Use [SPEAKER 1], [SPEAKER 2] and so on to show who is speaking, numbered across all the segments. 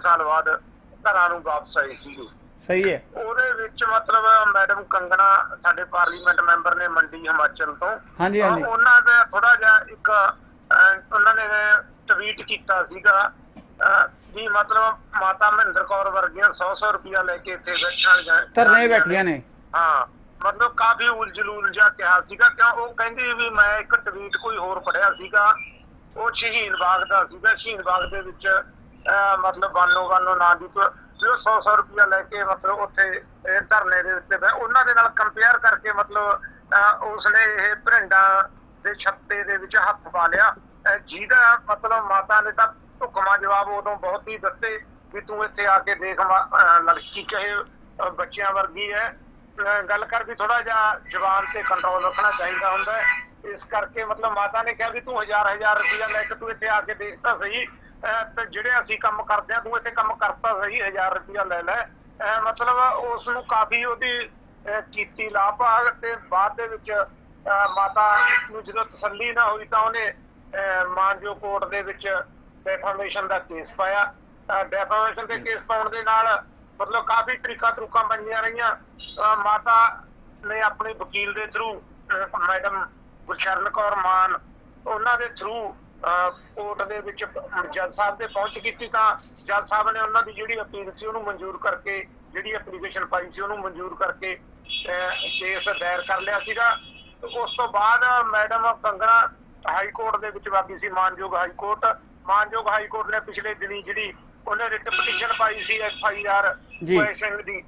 [SPEAKER 1] ਸਾਲ ਬਾਅਦ ਘਰਾਂ ਨੂੰ ਵਾਪਸ ਆਏ ਸੀਗੇ।
[SPEAKER 2] ਸਹੀ ਹੈ।
[SPEAKER 1] ਉਹਦੇ ਵਿੱਚ ਮਤਲਬ ਮੈਡਮ ਕੰਗਣਾ ਸਾਡੇ ਪਾਰਲੀਮੈਂਟ ਮੈਂਬਰ ਨੇ ਮੰਡੀ ਹਿਮਾਚਲ ਤੋਂ।
[SPEAKER 2] ਹਾਂਜੀ ਹਾਂਜੀ।
[SPEAKER 1] ਉਹਨਾਂ ਦਾ ਥੋੜਾ ਜਿਹਾ ਇੱਕ ਉਹਨਾਂ ਨੇ ਟਵੀਟ ਕੀਤਾ ਸੀਗਾ ਵੀ ਮਤਲਬ ਮਾਤਾ ਮਹਿੰਦਰ ਕੌਰ ਵਰਗੀਆਂ 100-100 ਰੁਪਇਆ ਲੈ ਕੇ ਇੱਥੇ ਬੈਠਣ ਜਾਂ
[SPEAKER 2] ਧਰਨੇ ਬੈਠੀਆਂ ਨੇ।
[SPEAKER 1] ਹਾਂ ਮਤਲਬ ਕਾਫੀ ਉਲਝਲੂਲ ਜਿਹਾ ਕਿਹਾ ਸੀਗਾ ਕਿਉਂ ਉਹ ਕਹਿੰਦੀ ਵੀ ਮੈਂ ਇੱਕ ਟਵੀਟ ਕੋਈ ਹੋਰ ਪੜਿਆ ਸੀਗਾ ਉਹ ਸ਼ਹੀਦ ਬਾਗ ਦਾ ਸੀਗਾ ਸ਼ਹੀਦ ਬਾਗ ਦੇ ਵਿੱਚ ਮਤਲਬ ਬਾਨੋ ਬਾਨੋ ਨਾਂ ਦੀ ਕੋਈ 100-100 ਰੁਪਇਆ ਲੈ ਕੇ ਮਤਲਬ ਉੱਥੇ ਇਹ ਧਰਨੇ ਦੇ ਉੱਤੇ ਬੈ ਉਹਨਾਂ ਦੇ ਨਾਲ ਕੰਪੇਅਰ ਕਰਕੇ ਮਤਲਬ ਉਸਨੇ ਇਹ ਭਰਿੰਡਾਂ ਦੇ ਛੱਤੇ ਦੇ ਵਿੱਚ ਹੱਥ ਪਾ ਲਿਆ। ਜਿਹਦਾ ਮਤਲਬ ਮਾਤਾ ਨੇ ਤਾਂ ਹੁਕਮਾ ਜਵਾਬ ਉਦੋਂ ਬਹੁਤ ਹੀ ਦਿੱਤੇ ਵੀ ਤੂੰ ਇੱਥੇ ਆ ਕੇ ਦੇਖ ਲੜਕੀ ਚਾਹੇ ਬੱਚਿਆਂ ਵਰਗੀ ਹੈ। ਗੱਲ ਕਰ ਵੀ ਥੋੜਾ ਜਿਹਾ ਜਵਾਨ ਤੇ ਕੰਟਰੋਲ ਰੱਖਣਾ ਚਾਹੀਦਾ ਹੁੰਦਾ ਇਸ ਕਰਕੇ ਮਤਲਬ ਮਾਤਾ ਨੇ ਕਿਹਾ ਵੀ ਤੂੰ ਹਜ਼ਾਰ ਹਜ਼ਾਰ ਰੁਪਇਆ ਲੈ ਕੇ ਤੂੰ ਇੱਥੇ ਆ ਕੇ ਦੇਖ ਤਾਂ ਸਹੀ। ਤੇ ਜਿਹੜੇ ਅਸੀਂ ਕੰਮ ਕਰਦੇ ਆ ਤੂੰ ਇੱਥੇ ਕੰਮ ਕਰਤਾ ਸਹੀ, ਹਜ਼ਾਰ ਰੁਪਇਆ ਲੈ ਲੈ। ਮਤਲਬ ਉਸ ਨੂੰ ਕਾਫੀ ਉਹਦੀ ਕੀਤੀ ਲਾਭਾਗ ਤੇ ਬਾਅਦ ਦੇ ਵਿੱਚ ਮਾਤਾ ਨੂੰ ਜਦੋਂ ਤਸੱਲੀ ਨਾ ਹੋਈ ਤਾਂ ਉਹਨੇ ਮਾਨਜੋ ਕੋਰਟ ਦੇ ਵਿੱਚ ਡੈਫਾਮੇਸ਼ਨ ਦਾ ਕੇਸ ਪਾਇਆ। ਡੈਫਾਮੇਸ਼ਨ ਦੇ ਕੇਸ ਪਾਉਣ ਦੇ ਨਾਲ ਮਤਲਬ ਕਾਫੀ ਤਰੀਕਾ ਤਰੁਕਾਂ ਬਣੀਆਂ ਰਹੀਆਂ। ਮਾਤਾ ਨੇ ਆਪਣੇ ਵਕੀਲ ਦੇ ਥਰੂ ਮੈਡਮ ਗੁਰਸ਼ਰਨ ਕੌਰ ਮਾਨ, ਉਹਨਾਂ ਦੇ ਥਰੂ ਕੋਰਟ ਦੇ ਵਿੱਚ ਜੱਜ ਸਾਹਿਬ ਦੇ ਪਹੁੰਚ ਕੀਤੀ ਤਾਂ ਜੱਜ ਸਾਹਿਬ ਨੇ ਉਹਨਾਂ ਦੀ ਜਿਹੜੀ ਅਪੀਲ ਸੀ ਉਹਨੂੰ ਮਨਜ਼ੂਰ ਕਰਕੇ ਜਿਹੜੀ ਐਪਲੀਕੇਸ਼ਨ ਪਾਈ ਸੀ ਉਹਨੂੰ ਮਨਜ਼ੂਰ ਕਰਕੇ ਕੇਸ ਦਾਇਰ ਕਰ ਲਿਆ ਸੀਗਾ ਉਸ ਤੋਂ ਬਾਅਦ ਮੈਡਮ ਕੰਗਣਾ ਹਾਈ ਕੋਰਟ ਦੇ ਵਿੱਚ ਵਾਗੀ ਸੀ ਮਾਨਯੋਗ ਹਾਈ ਕੋਰਟ ਮਾਨਯੋਗ ਹਾਈ ਕੋਰਟ ਨੇ ਪਿਛਲੇ ਦਿਨੀ ਜਿਹੜੀ ਉਹਨੇ ਰਿਟ ਪਟੀਸ਼ਨ ਪਾਈ ਸੀ ਐਫ ਆਈ ਆਰ
[SPEAKER 2] ਜੀ।
[SPEAKER 1] ਕੁਐਸਚਨ ਦੀ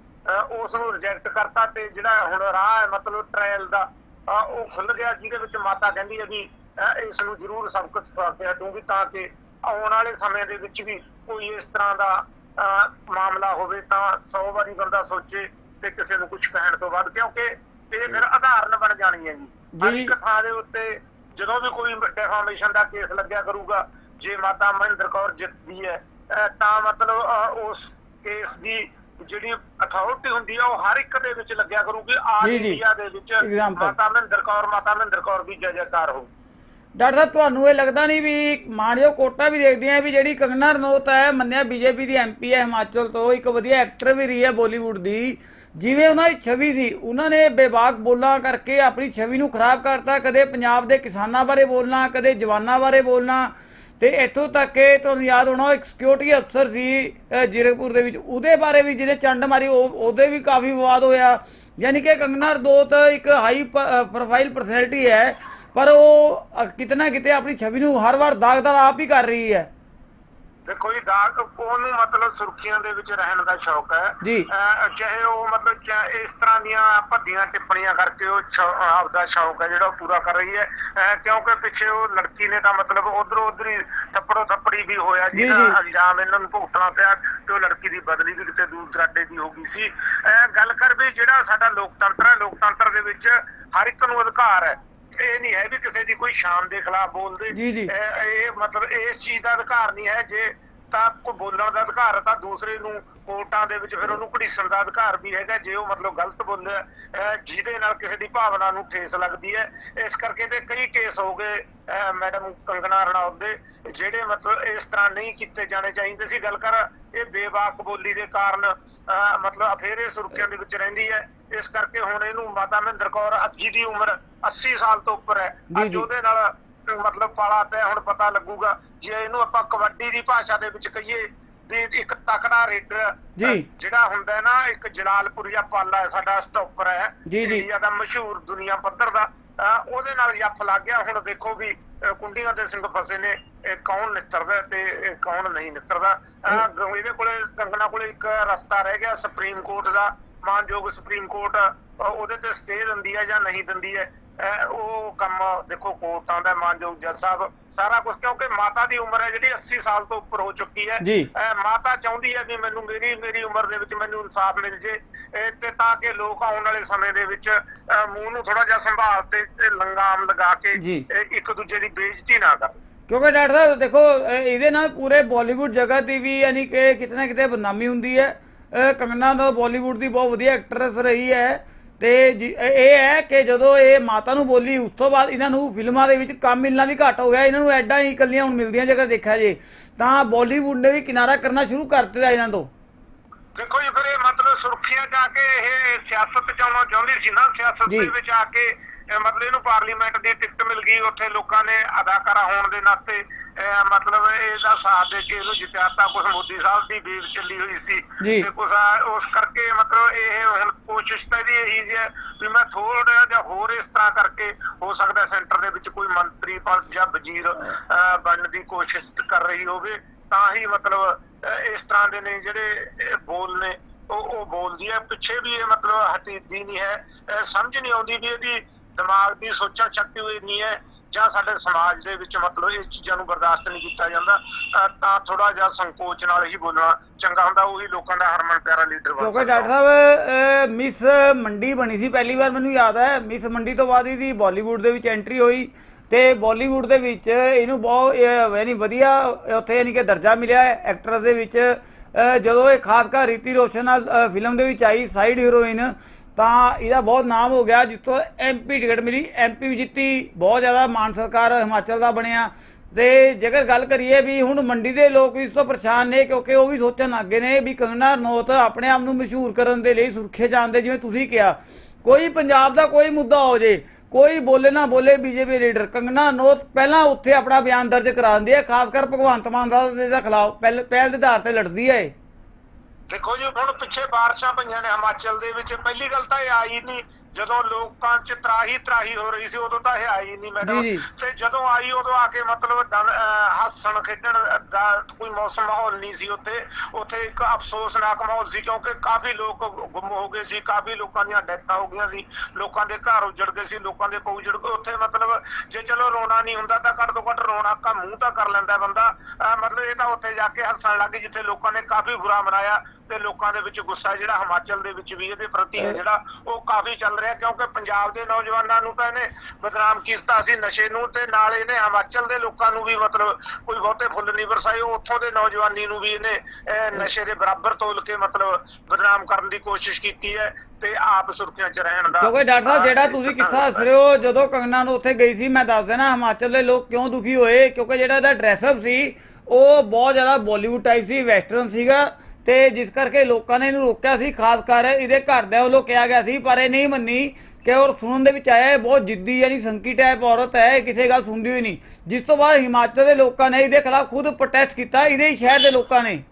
[SPEAKER 1] ਉਸ ਨੂੰ ਰਿਜੈਕਟ ਕਰਤਾ ਤੇ ਜਿਹੜਾ ਹੁਣ ਰਾਹ ਹੈ ਮਤਲਬ ਟ੍ਰਾਇਲ ਦਾ ਉਹ ਖੁੱਲ ਗਿਆ ਜਿਹਦੇ ਵਿੱਚ ਮਾਤਾ ਕਹਿੰਦੀ ਹੈ ਵੀ ਇਸ ਨੂੰ ਜ਼ਰੂਰ ਸਬਕ ਸਿਖਾ ਕੇ ਹਟੂੰਗੀ ਤਾਂ ਕਿ ਆਉਣ ਵਾਲੇ ਸਮੇਂ ਦੇ ਵਿੱਚ ਵੀ ਕੋਈ ਇਸ ਤਰ੍ਹਾਂ ਦਾ ਮਾਮਲਾ ਹੋਵੇ ਤਾਂ 100 ਵਾਰੀ ਬੰਦਾ ਸੋਚੇ ਤੇ ਕਿਸੇ ਨੂੰ ਕੁਝ ਕਹਿਣ ਤੋਂ ਬਾਅਦ ਕਿਉਂਕਿ ਇਹ ਫਿਰ ਆਧਾਰਨ ਬਣ ਜਾਣੀ ਹੈ ਜੀ ਹਰ। ਇੱਕ ਥਾਂ ਦੇ ਉੱਤੇ ਜਦੋਂ ਵੀ ਕੋਈ ਡੈਫਾਮੇਸ਼ਨ ਦਾ ਕੇਸ ਲੱਗਿਆ ਕਰੂਗਾ ਜੇ ਮਾਤਾ ਮਹਿੰਦਰ ਕੌਰ ਜਿੱਤਦੀ ਹੈ ਤਾਂ ਮਤਲਬ ਉਸ ਕੇਸ ਦੀ ਜਿਹੜੀ ਅਥਾਰਟੀ ਹੁੰਦੀ ਹੈ ਉਹ ਹਰ ਇੱਕ ਦੇ ਵਿੱਚ ਲੱਗਿਆ ਕਰੂਗੀ
[SPEAKER 2] ਜੀ।
[SPEAKER 1] ਇੰਡੀਆ ਦੇ ਵਿੱਚ। ਮਾਤਾ ਮਹਿੰਦਰ ਕੌਰ ਮਾਤਾ ਮਹਿੰਦਰ ਕੌਰ ਦੀ ਜੈ ਜੈਕਾਰ ਹੋ
[SPEAKER 2] ਡਾਕਟਰ ਸਾਹਿਬ, ਤੁਹਾਨੂੰ ਇਹ ਲੱਗਦਾ ਨਹੀਂ ਵੀ ਮਾਣਿਓ ਕੋਟਾ ਵੀ ਦੇਖਦੇ ਆ ਵੀ ਜਿਹੜੀ ਕੰਗਨਾ ਰਣੌਤ ਹੈ, ਮੰਨਿਆ ਬੀਜੇਪੀ ਦੀ ਐਮਪੀ ਹੈ ਹਿਮਾਚਲ ਤੋਂ, ਇੱਕ ਵਧੀਆ ਐਕਟਰ ਵੀ ਰਹੀ ਹੈ ਬਾਲੀਵੁੱਡ ਦੀ। ਜਿਵੇਂ ਉਹਨਾਂ ਦੀ ਛਵੀ ਸੀ, ਉਹਨਾਂ ਨੇ ਬੇਬਾਕ ਬੋਲਾਂ ਕਰਕੇ ਆਪਣੀ ਛਵੀ ਨੂੰ ਖਰਾਬ ਕਰਤਾ, ਕਦੇ ਪੰਜਾਬ ਦੇ ਕਿਸਾਨਾਂ ਬਾਰੇ ਬੋਲਣਾ, ਕਦੇ ਜਵਾਨਾਂ ਬਾਰੇ ਬੋਲਣਾ। ਤੇ ਇੱਥੋਂ ਤੱਕ ਕਿ ਤੁਹਾਨੂੰ ਯਾਦ ਹੋਣਾ ਇੱਕ ਸਿਕਿਉਰਿਟੀ ਅਫਸਰ ਸੀ ਜ਼ੀਰਕਪੁਰ ਦੇ ਵਿੱਚ। ਉਹਦੇ ਬਾਰੇ ਵੀ ਜਿਹਨੇ ਚੰਡ ਮਾਰੀ, ਉਹ, ਉਹਦੇ ਵੀ ਕਾਫੀ ਵਿਵਾਦ ਹੋਇਆ। ਯਾਨੀ ਕਿ ਕੰਗਨਾ ਰਣੌਤ ਇੱਕ ਹਾਈ ਪ੍ਰੋਫਾਈਲ ਪਰਸਨੈਲਿਟੀ ਹੈ। ਪਰ ਉਹ ਅ, ਕਿਤੇ ਆਪਣੀ ਛਵੀ ਨੂੰ ਹਰ ਵਾਰ ਦਾਗਦਾਰ ਆਪ ਹੀ ਕਰ ਰਹੀ ਹੈ।
[SPEAKER 1] ਦੇਖੋ ਜੀ ਦਾਗ ਉਹਨੂੰ ਮਤਲਬ ਸੁਰਖੀਆਂ ਦੇ ਵਿੱਚ ਰਹਿਣ ਦਾ ਸ਼ੌਕ ਹੈ।
[SPEAKER 2] ਜੀ।
[SPEAKER 1] ਚਾਹੇ ਉਹ ਮਤਲਬ ਇਸ ਤਰ੍ਹਾਂ ਦੀਆਂ ਭੱਦੀਆਂ ਟਿੱਪਣੀਆਂ ਕਰਕੇ ਉਹ ਆਪਦਾ ਸ਼ੌਕ ਹੈ ਜਿਹੜਾ ਉਹ ਪੂਰਾ ਕਰ ਰਹੀ ਹੈ। ਕਿਉਂਕਿ ਪਿੱਛੇ ਉਹ ਲੜਕੀ ਨੇ ਤਾਂ ਮਤਲਬ ਉਧਰੋਂ ਉਧਰ ਹੀ ਥੱਪੜੋ ਥੱਪੜੀ ਵੀ ਹੋਇਆ ਜਿਹਦਾ। ਇਲਜ਼ਾਮ ਇਹਨਾਂ ਨੂੰ ਭੁਗਤਣਾ ਪਿਆ ਤੇ ਉਹ ਲੜਕੀ ਦੀ ਬਦਲੀ ਵੀ ਕਿਤੇ ਦੂਰ ਦਰਾਡੇ ਦੀ ਹੋ ਗਈ ਸੀ। ਗੱਲ ਕਰ ਵੀ ਜਿਹੜਾ ਸਾਡਾ ਲੋਕਤੰਤਰ ਹੈ ਲੋਕਤੰਤਰ ਦੇ ਵਿੱਚ ਹਰ ਇੱਕ ਨੂੰ ਅਧਿਕਾਰ ਹੈ। ਇਹ ਨਹੀਂ ਹੈ ਵੀ ਕਿਸੇ ਦੀ ਕੋਈ ਸ਼ਾਨ ਦੇ ਖਿਲਾਫ ਬੋਲਦੇ। ਇਹ ਮਤਲਬ ਇਸ ਚੀਜ਼ ਦਾ ਅਧਿਕਾਰ ਨਹੀਂ ਹੈ। ਜੇ ਤਾਂ ਕੋਈ ਬੋਲਣ ਦਾ ਅਧਿਕਾਰ ਤਾਂ ਦੂਸਰੇ ਨੂੰ ਕੋਰਟਾਂ ਦੇ ਵਿੱਚ ਫਿਰ ਉਹਨੂੰ ਘੜੀਸਣ ਦਾ ਅਧਿਕਾਰ ਵੀ ਹੈਗਾ। ਜੇ ਉਹ ਮਤਲਬ ਗਲਤ ਅਹ ਜਿਹਦੇ ਨਾਲ ਕਿਸੇ ਦੀ ਭਾਵਨਾ ਨੂੰ ਠੇਸ ਲੱਗਦੀ ਹੈ। ਇਸ ਕਰਕੇ ਤੇ ਕਈ ਕੇਸ ਹੋ ਗਏ ਮੈਡਮ ਕੰਗਨਾ ਰਣੌਤ ਦੇ ਜਿਹੜੇ ਮਤਲਬ ਇਸ ਤਰ੍ਹਾਂ ਨਹੀਂ ਕੀਤੇ ਜਾਣੇ ਚਾਹੀਦੇ ਸੀ। ਗੱਲ ਕਰ ਇਹ ਬੇਬਾਕ ਬੋਲੀ ਦੇ ਕਾਰਨ ਮਤਲਬ ਫਿਰ ਇਹ ਸੁਰੱਖਿਆ ਦੇ ਵਿੱਚ ਰਹਿੰਦੀ ਹੈ। ਇਸ ਕਰਕੇ ਹੁਣ ਇਹਨੂੰ ਮਾਤਾ ਮਹਿੰਦਰ ਕੌਰ ਅੱਜ ਦੀ ਉਮਰ 80 ਸਾਲ ਤੋਂ ਉੱਪਰ ਹੈ
[SPEAKER 2] ਜੀ,
[SPEAKER 1] ਅੱਜ
[SPEAKER 2] ਜੀ।
[SPEAKER 1] ਉਹਦੇ ਨਾਲ ਮਤਲਬ ਪਾਲਾ ਪਿਆ ਹੁਣ ਪਤਾ ਲੱਗੂਗਾ ਜੇ ਇਹਨੂੰ ਆਪਾਂ ਕਬੱਡੀ ਦੀ ਭਾਸ਼ਾ ਦੇ ਵਿੱਚ ਕਹੀਏ ਵੀ ਇੱਕ ਤਕੜਾ ਰੇਡਰ
[SPEAKER 2] ਜੀ।
[SPEAKER 1] ਜਿਹੜਾ ਹੁੰਦਾ ਨਾ ਇੱਕ ਜਲਾਲਪੁਰੀਆ ਪਾਲਾ ਹੈ ਸਾਡਾ ਸਟਾਪਰ ਹੈ
[SPEAKER 2] ਜੀ, ਜੀ।
[SPEAKER 1] ਇੰਡੀਆ ਦਾ ਮਸ਼ਹੂਰ ਦੁਨੀਆ ਪੱਧਰ ਦਾ ਉਹਦੇ ਨਾਲ ਜੱਫ ਲੱਗ ਗਿਆ ਹੁਣ ਦੇਖੋ ਵੀ ਕੁੰਡੀਆਂ ਦੇ ਸਿੰਘ ਫਸੇ ਨੇ ਇਹ ਕੌਣ ਨਿੱਤਰਦਾ ਤੇ ਕੌਣ ਨਹੀਂ ਨਿੱਤਰਦਾ ਇਹਦੇ ਕੋਲੇ ਕੰਗਣਾ ਕੋਲੇ ਇੱਕ ਰਸਤਾ ਰਹਿ ਗਿਆ ਸੁਪਰੀਮ ਕੋਰਟ ਦਾ ਮਾਨਯੋਗ ਸੁਪਰੀਮ ਕੋਰਟ ਉਹਦੇ ਤੇ ਸਟੇ ਦਿੰਦੀ ਹੈ ਜਾਂ ਨਹੀਂ ਦਿੰਦੀ ਹੈ ਉਹ ਕੰਮ ਦੇਖੋ ਕੋਰਟਾਂ ਦਾ ਮਾਨਯੋਗ ਜੱਜ ਸਾਹਿਬ ਸਾਰਾ ਕੁਝ ਕਿਉਂਕਿ ਮਾਤਾ ਦੀ ਉਮਰ ਹੈ ਜਿਹੜੀ 80 ਸਾਲ ਤੋਂ ਉੱਪਰ ਹੋ ਚੁੱਕੀ ਹੈ। ਮਾਤਾ ਚਾਹੁੰਦੀ ਹੈ ਵੀ ਮੈਨੂੰ ਮੇਰੀ ਮੇਰੀ ਉਮਰ ਦੇ ਵਿੱਚ ਮੈਨੂੰ ਇਨਸਾਫ ਮਿਲ ਜੇ ਤੇ ਤਾਂ ਕਿ ਲੋਕ ਆਉਣ ਵਾਲੇ ਸਮੇਂ ਦੇ ਵਿੱਚ ਮੂੰਹ ਨੂੰ ਥੋੜਾ ਜਿਹਾ ਸੰਭਾਲ ਤੇ ਲੰਗਾਮ ਲਗਾ ਕੇ ਇੱਕ ਦੂਜੇ ਦੀ ਬੇਇੱਜ਼ਤੀ ਨਾ ਕਰਨ।
[SPEAKER 2] ਕਿਉਂਕਿ ਡਾਕਟਰ ਸਾਹਿਬ ਦੇਖੋ ਇਹਦੇ ਨਾਲ ਪੂਰੇ ਬਾਲੀਵੁੱਡ ਜਗਤ ਦੀ ਵੀ ਯਾਨੀ ਕਿ ਕਿਤੇ ਨਾ ਕਿਤੇ ਬਦਨਾਮੀ ਹੁੰਦੀ ਹੈ। ਕੰਗਨਾ ਦਾ ਬਾਲੀਵੁੱਡ ਦੀ ਬਹੁਤ ਵਧੀਆ ਐਕਟਰੈਸ ਰਹੀ ਹੈ ਤੇ ਜੀ- ਇਹ ਹੈ ਕਿ ਜਦੋਂ ਇਹ ਮਾਤਾ ਨੂੰ ਬੋਲੀ ਉਸ ਤੋਂ ਬਾਅਦ ਇਹਨਾਂ ਨੂੰ ਫਿਲਮਾਂ ਦੇ ਵਿੱਚ ਕੰਮ ਮਿਲਣਾ ਵੀ ਘੱਟ ਹੋ ਗਿਆ ਇਹਨਾਂ ਨੂੰ ਐਡਾਂ ਹੀ ਇਕੱਲੀਆਂ ਹੁਣ ਮਿਲਦੀਆਂ ਜੇਕਰ ਦੇਖਿਆ ਜੇ ਤਾਂ ਬਾਲੀਵੁੱਡ ਨੇ ਵੀ ਕਿਨਾਰਾ ਕਰਨਾ ਸ਼ੁਰੂ ਕਰ ਦਿੱਤਾ ਇਹਨਾਂ ਤੋਂ
[SPEAKER 1] ਦੇਖੋ ਜੀ ਫਿਰ ਇਹ ਮਤਲਬ ਸੁਰੱਖਿਆ ਆ ਕੇ ਇਹ ਸਿਆਸਤ ਚ ਆਉਣਾ ਚਾਹੁੰਦੀ ਸੀ ਨਾ ਸਿਆਸਤ
[SPEAKER 2] ਜੀ।
[SPEAKER 1] ਦੇ ਵਿੱਚ ਆ ਕੇ ਮਤਲਬ ਇਹਨੂੰ ਪਾਰਲੀਮੈਂਟ ਦੀ ਟਿਕਟ ਮਿਲ ਗਈ ਉੱਥੇ ਲੋਕਾਂ ਨੇ ਅਦਾਕਾਰਾ ਹੋਣ ਦੇ ਨਾਤੇ ਮਤਲਬ ਇਹਦਾ ਸਾਥ ਦੇ ਕੇ ਇਹਨੂੰ ਜਿੱਤਿਆ ਤਾਂ ਕੁਝ ਮੋਦੀ ਸਾਹਿਬ ਦੀ ਵੇਵ ਚੱਲੀ ਹੋਈ ਸੀ।
[SPEAKER 2] ਜੀ।
[SPEAKER 1] ਤੇ ਕੁਝ ਉਸ ਕਰਕੇ ਮਤਲਬ ਇਹ ਹੁਣ ਕੋਸ਼ਿਸ਼ ਤਾਂ ਇਹਦੀ ਇਹੀ ਹੈ ਵੀ ਮੈਂ ਥੋੜਾ ਜਿਹਾ ਹੋਰ ਇਸ ਤਰ੍ਹਾਂ ਕਰਕੇ ਹੋ ਸਕਦਾ ਸੈਂਟਰ ਦੇ ਵਿੱਚ ਕੋਈ ਮੰਤਰੀ ਪਦ ਜਾਂ ਵਜ਼ੀਰ ਬਣਨ ਦੀ ਕੋਸ਼ਿਸ਼ ਕਰ ਰਹੀ ਹੋਵੇ ਤਾਂ ਹੀ ਮਤਲਬ ਇਸ ਤਰ੍ਹਾਂ ਦੇ ਨੇ ਜਿਹੜੇ ਬੋਲ ਨੇ ਉਹ ਉਹ ਬੋਲਦੀ ਹੈ। ਪਿੱਛੇ ਵੀ ਇਹ ਮਤਲਬ ਹਟੀਦੀ ਨਹੀਂ ਹੈ। ਸਮਝ ਨਹੀਂ ਆਉਂਦੀ ਵੀ ਇਹਦੀ ਦਿਮਾਗ ਦੀ ਸੋਚਣ ਸ਼ਕਤੀ ਹੋਈ ਨਹੀਂ ਹੈ ਜਾਂ ਸਾਡੇ ਸਮਾਜ ਦੇ ਵਿੱਚ ਮਤਲਬ ਇਹ ਚੀਜ਼ਾਂ ਨੂੰ ਬਰਦਾਸ਼ਤ ਨਹੀਂ ਕੀਤਾ ਜਾਂਦਾ ਤਾਂ ਥੋੜਾ ਜਿਹਾ ਸੰਕੋਚ ਨਾਲ ਹੀ ਬੋਲਣਾ ਚੰਗਾ ਹੁੰਦਾ ਉਹੀ ਲੋਕਾਂ ਦਾ ਹਰਮਨ ਪਿਆਰਾ ਲੀਡਰ ਬਣ ਸਕਦਾ।
[SPEAKER 2] ਡਾਕਟਰ ਸਾਹਿਬ ਮਿਸ ਮੰਡੀ ਬਣੀ ਸੀ ਪਹਿਲੀ ਵਾਰ ਮੈਨੂੰ ਯਾਦ ਹੈ ਮਿਸ ਮੰਡੀ ਤੋਂ ਬਾਅਦ ਇਹਦੀ ਬਾਲੀਵੁੱਡ ਦੇ ਵਿੱਚ ਐਂਟਰੀ ਹੋਈ ਤੇ ਬਾਲੀਵੁੱਡ ਦੇ ਵਿੱਚ ਇਹਨੂੰ ਬਹੁਤ ਯਾਨੀ ਵਧੀਆ ਉੱਥੇ ਯਾਨੀ ਕਿ ਦਰਜਾ ਮਿਲਿਆ ਹੈ ਐਕਟਰਸ ਦੇ ਵਿੱਚ। ਜਦੋਂ ਇਹ ਖਾਸ ਕਰ ਰੀਤੀ ਰੋਸ਼ਨ ਨਾਲ ਫਿਲਮ ਦੇ ਵਿੱਚ ਆਈ ਸਾਈਡ ਹੀਰੋਇਨ ਤਾਂ ਇਹਦਾ ਬਹੁਤ ਨਾਮ ਹੋ ਗਿਆ, ਜਿਸ ਤੋਂ ਐਮਪੀ ਟਿਕਟ ਮਿਲੀ। ਐਮਪੀ ਵੀ ਜਿੱਤੀ, ਬਹੁਤ ਜ਼ਿਆਦਾ ਮਾਨ ਸਰਕਾਰ ਹਿਮਾਚਲ ਦਾ ਬਣਿਆ। ਤੇ ਜੇਕਰ ਗੱਲ ਕਰੀਏ ਵੀ ਹੁਣ ਮੰਡੀ ਦੇ ਲੋਕ ਇਸ ਤੋਂ ਪਰੇਸ਼ਾਨ ਨੇ, ਕਿਉਂਕਿ ਉਹ ਵੀ ਸੋਚਣ ਲੱਗੇ ਨੇ ਵੀ ਕੰਗਨਾ ਰਣੌਤ ਆਪਣੇ ਆਪ ਨੂੰ ਮਸ਼ਹੂਰ ਕਰਨ ਦੇ ਲਈ ਸੁਰੱਖਿਆ ਜਾਂਦੇ ਜਿਵੇਂ ਤੁਸੀਂ ਕਿਹਾ। ਕੋਈ ਪੰਜਾਬ ਦਾ ਕੋਈ ਮੁੱਦਾ ਹੋ ਜੇ, ਕੋਈ ਬੋਲੇ ਨਾ ਬੋਲੇ ਬੀਜੇਪੀ ਲੀਡਰ ਕੰਗਨਾ ਰਣੌਤ ਪਹਿਲਾਂ ਉੱਥੇ ਆਪਣਾ ਬਿਆਨ ਦਰਜ ਕਰਾਉਂਦੀ ਹੈ, ਖਾਸ ਕਰ ਭਗਵੰਤ ਮਾਨ ਦਾ ਦੇ ਖਿਲਾਫ, ਪਹਿਲ ਪਹਿਲ ਦੇ ਆਧਾਰ ਤੇ ਲੜਦੀ ਹੈ
[SPEAKER 1] ਦੇਖੋ ਜੀ, ਹੁਣ ਪਿੱਛੇ ਬਾਰਿਸ਼ਾਂ ਪਈਆਂ ਨੇ ਹਿਮਾਚਲ ਦੇ ਵਿੱਚ। ਪਹਿਲੀ ਗੱਲ ਤਾਂ ਇਹ ਆਈ ਨਹੀਂ ਜਦੋਂ ਲੋਕਾਂ 'ਚ ਤਰਾਹੀ ਤਰਾਹੀ ਹੋ ਰਹੀ ਸੀ ਉਦੋਂ ਤਾਂ ਇਹ ਆਈ ਨਹੀਂ ਮੈਡਮ। ਤੇ ਜਦੋਂ ਆਈ ਉਦੋਂ ਆ ਕੇ ਮਤਲਬ ਹੱਸਣ ਖੇਡਣ ਦਾ ਕੋਈ ਮੌਸਮ ਮਾਹੌਲ ਨਹੀਂ ਸੀ ਉੱਥੇ। ਉੱਥੇ ਇੱਕ ਅਫਸੋਸਨਾਕ ਮਾਹੌਲ ਸੀ ਕਿਉਂਕਿ ਕਾਫੀ ਲੋਕ ਗੁੰਮ ਹੋ ਗਏ ਸੀ ਕਾਫੀ ਲੋਕਾਂ ਦੀਆਂ ਡੈਥਾਂ ਹੋ ਗਈਆਂ ਸੀ। ਲੋਕਾਂ ਦੇ ਘਰ ਉਜੜ ਗਏ ਸੀ ਲੋਕਾਂ ਦੇ ਪਉ ਉਜੜ ਗਏ। ਉੱਥੇ ਮਤਲਬ ਜੇ ਚਲੋ ਰੋਣਾ ਨਹੀਂ ਹੁੰਦਾ ਤਾਂ ਘੱਟ ਤੋਂ ਘੱਟ ਰੋਣਾ ਕਾ ਮੂੰਹ ਤਾਂ ਕਰ ਲੈਂਦਾ ਬੰਦਾ। ਮਤਲਬ ਇਹ ਤਾਂ ਉੱਥੇ ਜਾ ਕੇ ਹੱਸਣ ਲੱਗੇ ਜਿੱਥੇ ਲੋਕਾਂ ਨੇ ਕਾਫੀ ਬੁਰਾ ਮਨਾਇਆ। ਤੇ ਲੋਕਾਂ ਦੇ ਵਿੱਚ ਗੁੱਸਾ ਜਿਹੜਾ ਹਿਮਾਚਲ ਦੇ ਵਿੱਚ ਵੀ ਇਹਦੇ ਪ੍ਰਤੀ ਹੈ ਜਿਹੜਾ ਉਹ ਕਾਫੀ ਚੱਲ ਰਿਹਾ ਕਿਉਂਕਿ ਪੰਜਾਬ ਦੇ ਨੌਜਵਾਨਾਂ ਨੂੰ ਤਾਂ ਇਹਨੇ ਬਦਨਾਮ ਕੀਤਾ ਸੀ ਨਸ਼ੇ ਨੂੰ ਤੇ ਨਾਲ ਇਹਨੇ ਹਿਮਾਚਲ ਦੇ ਲੋਕਾਂ ਨੂੰ ਵੀ ਮਤਲਬ ਕੋਈ ਬਹੁਤੇ ਫੁੱਲ ਨਹੀਂ ਵਰਸਾਏ ਉੱਥੋਂ ਦੇ ਨੌਜਵਾਨੀ ਨੂੰ ਵੀ ਇਹਨੇ ਨਸ਼ੇ ਦੇ ਬਰਾਬਰ ਤੋਲ ਕੇ ਮਤਲਬ ਬਦਨਾਮ ਕਰਨ ਦੀ ਕੋਸ਼ਿਸ਼ ਕੀਤੀ ਹੈ ਤੇ ਆਪ ਸੁਰਖੀਆਂ 'ਚ ਰਹਿਣ ਦਾ
[SPEAKER 2] ਕਿਉਂਕਿ ਡਾਕਟਰ ਸਾਹਿਬ ਜਿਹੜਾ ਤੁਸੀਂ ਕਿੱਸਾ ਹੱਸ ਰਹੇ ਹੋ ਜਦੋਂ ਕੰਗਨਾ ਨੂੰ ਉੱਥੇ ਗਈ ਸੀ ਮੈਂ ਦੱਸ ਦੇਣਾ ਹਿਮਾਚਲ ਦੇ ਲੋਕ ਕਿਉਂ ਦੁਖੀ ਹੋਏ? ਕਿਉਂਕਿ ਜਿਹੜਾ ਇਹਦਾ ਡਰੈਸਅਪ ਸੀ ਉਹ ਬਹੁਤ ਜ਼ਿਆਦਾ ਬਾਲੀਵੁੱਡ ਟਾਈਪ ਸੀ ਵੈਸਟਰਨ ਸੀਗਾ ਤੇ ਜਿਸ ਕਰਕੇ ਲੋਕਾਂ ਨੇ ਇਹਨੂੰ ਰੋਕਿਆ ਸੀ, ਖਾਸ ਕਰ ਇਹਦੇ ਘਰਦਿਆਂ ਵੱਲੋਂ ਕਿਹਾ ਗਿਆ ਸੀ, ਪਰ ਇਹ ਨਹੀਂ ਮੰਨੀ ਕਿ ਔਰ ਸੁਣਨ ਦੇ ਵਿੱਚ ਆਇਆ ਬਹੁਤ ਜਿੱਦੀ ਯਾਨੀ ਸੰਕੀ ਟਾਈਪ ਔਰਤ ਹੈ ਕਿਸੇ ਗੱਲ ਸੁਣਦੀ ਹੋਈ ਨਹੀਂ। ਜਿਸ ਤੋਂ ਬਾਅਦ ਹਿਮਾਚਲ ਦੇ ਲੋਕਾਂ ਨੇ ਇਹਦੇ ਖਿਲਾਫ ਖੁਦ ਪ੍ਰੋਟੈਸਟ ਕੀਤਾ, ਇਹਦੇ ਹੀ ਸ਼ਹਿਰ ਦੇ ਲੋਕਾਂ ਨੇ।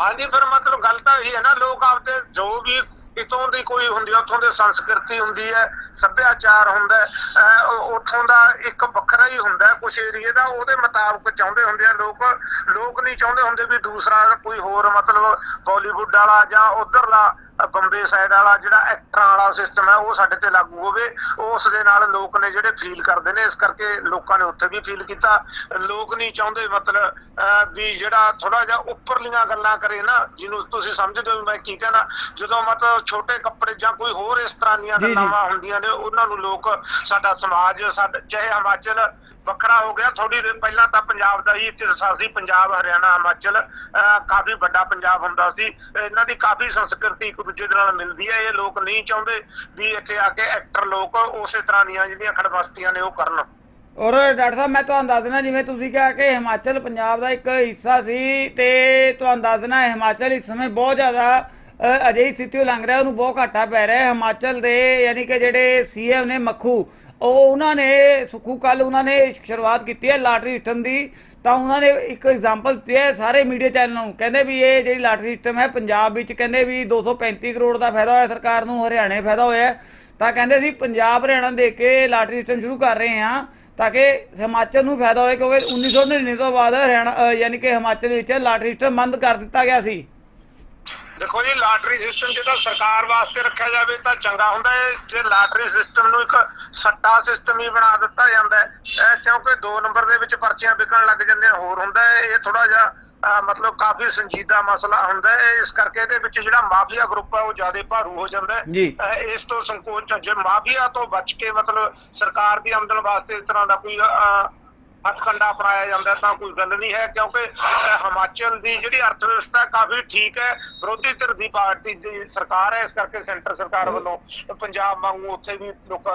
[SPEAKER 1] ਹਾਂਜੀ, ਫਿਰ ਮਤਲਬ ਗੱਲ ਤਾਂ ਇਹ ਹੈ ਨਾ, ਲੋਕ ਆਪਦੇ ਜੋ ਵੀ ਕਿਤੋਂ ਦੀ ਕੋਈ ਹੁੰਦੀ ਹੈ ਉੱਥੋਂ ਦੀ ਸੰਸਕ੍ਰਿਤੀ ਹੁੰਦੀ ਹੈ, ਸੱਭਿਆਚਾਰ ਹੁੰਦਾ ਅਹ ਉੱਥੋਂ ਦਾ ਇੱਕ ਵੱਖਰਾ ਹੀ ਹੁੰਦਾ ਹੈ, ਕੁਛ ਏਰੀਏ ਦਾ, ਉਹਦੇ ਮੁਤਾਬਕ ਚਾਹੁੰਦੇ ਹੁੰਦੇ ਆ ਲੋਕ ਲੋਕ ਨਹੀਂ ਚਾਹੁੰਦੇ ਹੁੰਦੇ ਵੀ ਦੂਸਰਾ ਕੋਈ ਹੋਰ ਮਤਲਬ ਬਾਲੀਵੁੱਡ ਵਾਲਾ ਜਾਂ ਉਧਰਲਾ ਬੰਬੇ ਸਾਈਡ ਵਾਲਾ ਜਿਹੜਾ ਐਕਟਰਾਂ ਵਾਲਾ ਸਿਸਟਮ ਹੈ ਉਹ ਸਾਡੇ ਤੇ ਲਾਗੂ ਹੋਵੇ। ਉਸ ਦੇ ਨਾਲ ਲੋਕ ਨੇ ਜਿਹੜੇ ਫੀਲ ਕਰਦੇ ਨੇ ਇਸ ਕਰਕੇ ਲੋਕਾਂ ਨੇ ਉੱਥੇ ਵੀ ਫੀਲ ਕੀਤਾ। ਲੋਕ ਨਹੀਂ ਚਾਹੁੰਦੇ ਮਤਲਬ ਵੀ ਜਿਹੜਾ ਥੋੜਾ ਜਿਹਾ ਉੱਪਰਲੀਆਂ ਗੱਲਾਂ ਕਰੇ ਨਾ ਜਿਹਨੂੰ ਤੁਸੀਂ ਸਮਝਦੇ ਹੋ ਮੈਂ ਕੀ ਕਹਿਣਾ। ਜਦੋਂ ਮਤਲਬ ਛੋਟੇ ਕੱਪੜੇ ਜਾਂ ਕੋਈ ਹੋਰ ਇਸ ਤਰ੍ਹਾਂ ਦੀਆਂ। ਗੱਲਾਂ ਹੁੰਦੀਆਂ ਨੇ ਉਹਨਾਂ ਨੂੰ ਲੋਕ ਸਾਡਾ ਸਮਾਜ ਸਾਡਾ ਚਾਹੇ ਹਿਮਾਚਲ ਵੱਖਰਾ ਹੋ ਗਿਆ। ਥੋੜੀ ਪਹਿਲਾਂ ਤਾਂ ਪੰਜਾਬ ਦਾ ਹੀ ਇੱਕ ਪੰਜਾਬ, ਹਰਿਆਣਾ, ਹਿਮਾਚਲ ਕਾਫੀ ਵੱਡਾ ਪੰਜਾਬ ਹੁੰਦਾ ਸੀ। ਇਹਨਾਂ ਦੀ ਕਾਫੀ ਸੰਸਕ੍ਰਿਤੀ ਇੱਕ ਦੂਜੇ ਨਾਲ ਮਿਲਦੀ ਹੈ। ਇਹ ਲੋਕ ਨਹੀਂ ਚਾਹੁੰਦੇ ਵੀ ਇੱਥੇ ਆ ਕੇ ਐਕਟਰ ਲੋਕ ਉਸੇ ਤਰ੍ਹਾਂ ਦੀਆਂ ਜਿਹੜੀਆਂ ਖੜਬਸਤੀਆਂ ਨੇ ਉਹ ਕਰਨ।
[SPEAKER 2] ਔਰ ਡਾਕਟਰ ਸਾਹਿਬ, ਮੈਂ ਤੁਹਾਨੂੰ ਦੱਸ ਦੇਣਾ ਜਿਵੇਂ ਤੁਸੀਂ ਕਿਹਾ ਕਿ ਹਿਮਾਚਲ ਪੰਜਾਬ ਦਾ ਇੱਕ ਹਿੱਸਾ ਸੀ ਤੇ ਤੁਹਾਨੂੰ ਦੱਸ ਦੇਣਾ ਹਿਮਾਚਲ ਇਸ ਸਮੇਂ ਬਹੁਤ ਜ਼ਿਆਦਾ ਅਜਿਹੀ ਸਥਿਤੀ ਲੰਘ ਰਿਹਾ, ਉਹਨੂੰ ਬਹੁਤ ਘਾਟਾ ਪੈ ਰਿਹਾ। ਹਿਮਾਚਲ ਦੇ ਯਾਨੀ ਕਿ ਜਿਹੜੇ ਸੀਐਮ ਨੇ ਮੱਖੂ ਉਹ ਉਹਨਾਂ ਨੇ, ਸੁਖੂ ਕੱਲ ਉਹਨਾਂ ਨੇ ਸ਼ੁਰੂਆਤ ਕੀਤੀ ਹੈ ਲਾਟਰੀ ਸਿਸਟਮ ਦੀ, ਤਾਂ ਉਹਨਾਂ ਨੇ ਇੱਕ ਐਗਜ਼ਾਮਪਲ ਦਿੱਤੀ ਹੈ ਸਾਰੇ ਮੀਡੀਆ ਚੈਨਲਾਂ ਨੂੰ, ਕਹਿੰਦੇ ਵੀ ਇਹ ਜਿਹੜੀ ਲਾਟਰੀ ਸਿਸਟਮ ਹੈ ਪੰਜਾਬ ਵਿੱਚ ਕਹਿੰਦੇ ਵੀ 235 ਕਰੋੜ ਦਾ ਫਾਇਦਾ ਹੋਇਆ ਸਰਕਾਰ ਨੂੰ, ਹਰਿਆਣੇ ਫਾਇਦਾ ਹੋਇਆ ਤਾਂ ਕਹਿੰਦੇ ਸੀ ਪੰਜਾਬ ਹਰਿਆਣਾ ਦੇ ਕੇ ਲਾਟਰੀ ਸਿਸਟਮ ਸ਼ੁਰੂ ਕਰ ਰਹੇ ਹਾਂ, ਤਾਂ ਕਿ ਹਿਮਾਚਲ ਨੂੰ ਫਾਇਦਾ ਹੋਏ, ਕਿਉਂਕਿ 1999 ਤੋਂ ਬਾਅਦ ਹਰਿਆਣਾ ਯਾਨੀ ਕਿ ਹਿਮਾਚਲ ਵਿੱਚ ਲਾਟਰੀ ਸਿਸਟਮ ਬੰਦ ਕਰ ਦਿੱਤਾ ਗਿਆ ਸੀ।
[SPEAKER 1] ਦੇਖੋ ਜੀ ਲਾਟਰੀ ਸਿਸਟਮ ਜੇ ਤਾਂ ਸਰਕਾਰ ਵਾਸਤੇ ਰੱਖਿਆ ਜਾਵੇ ਤਾਂ ਚੰਗਾ ਹੁੰਦਾ ਹੈ ਜੇ ਲਾਟਰੀ ਸਿਸਟਮ ਨੂੰ ਇੱਕ ਸੱਟਾ ਸਿਸਟਮ ਹੀ ਬਣਾ ਦਿੱਤਾ ਜਾਂਦਾ ਹੈ ਕਿਉਂਕਿ 2 ਨੰਬਰ ਦੇ ਵਿੱਚ ਪਰਚੀਆਂ ਵਿਕਣ ਲੱਗ ਜਾਂਦੀਆਂ ਹੋਰ ਹੁੰਦਾ ਹੈ ਇਹ ਥੋੜਾ ਜਿਹਾ ਮਤਲਬ ਕਾਫੀ ਸੰਜੀਦਾ ਮਸਲਾ ਹੁੰਦਾ ਹੈ ਇਸ ਕਰਕੇ ਇਹਦੇ ਵਿੱਚ ਜਿਹੜਾ ਮਾਫੀਆ ਗਰੁੱਪ ਹੈ ਉਹ ਜ਼ਿਆਦਾ ਭਾਰੂ ਹੋ ਜਾਂਦਾ ਹੈ ਇਸ ਤੋਂ ਸੰਕੋਚ ਜੇ ਮਾਫੀਆ ਤੋਂ ਬਚ ਕੇ ਮਤਲਬ ਸਰਕਾਰ ਦੀ ਆਮਦਨ ਵਾਸਤੇ ਇਸ ਤਰ੍ਹਾਂ ਦਾ ਕੋਈ ਅਹ, ਹੱਥਕੰਡਾ ਅਪਣਾਇਆ ਜਾਂਦਾ ਤਾਂ ਕੋਈ ਗੱਲ ਨਹੀਂ ਹੈ ਕਿਉਂਕਿ ਹਿਮਾਚਲ ਦੀ ਜਿਹੜੀ ਅਰਥ ਵਿਵਸਥਾ ਕਾਫੀ ਠੀਕ ਹੈ। ਵਿਰੋਧੀ ਧਿਰ ਦੀ ਪਾਰਟੀ ਦੀ ਸਰਕਾਰ ਹੈ ਇਸ ਕਰਕੇ ਸੈਂਟਰ ਸਰਕਾਰ ਵੱਲੋਂ ਪੰਜਾਬ ਵਾਂਗੂ ਉੱਥੇ ਵੀ ਲੋਕ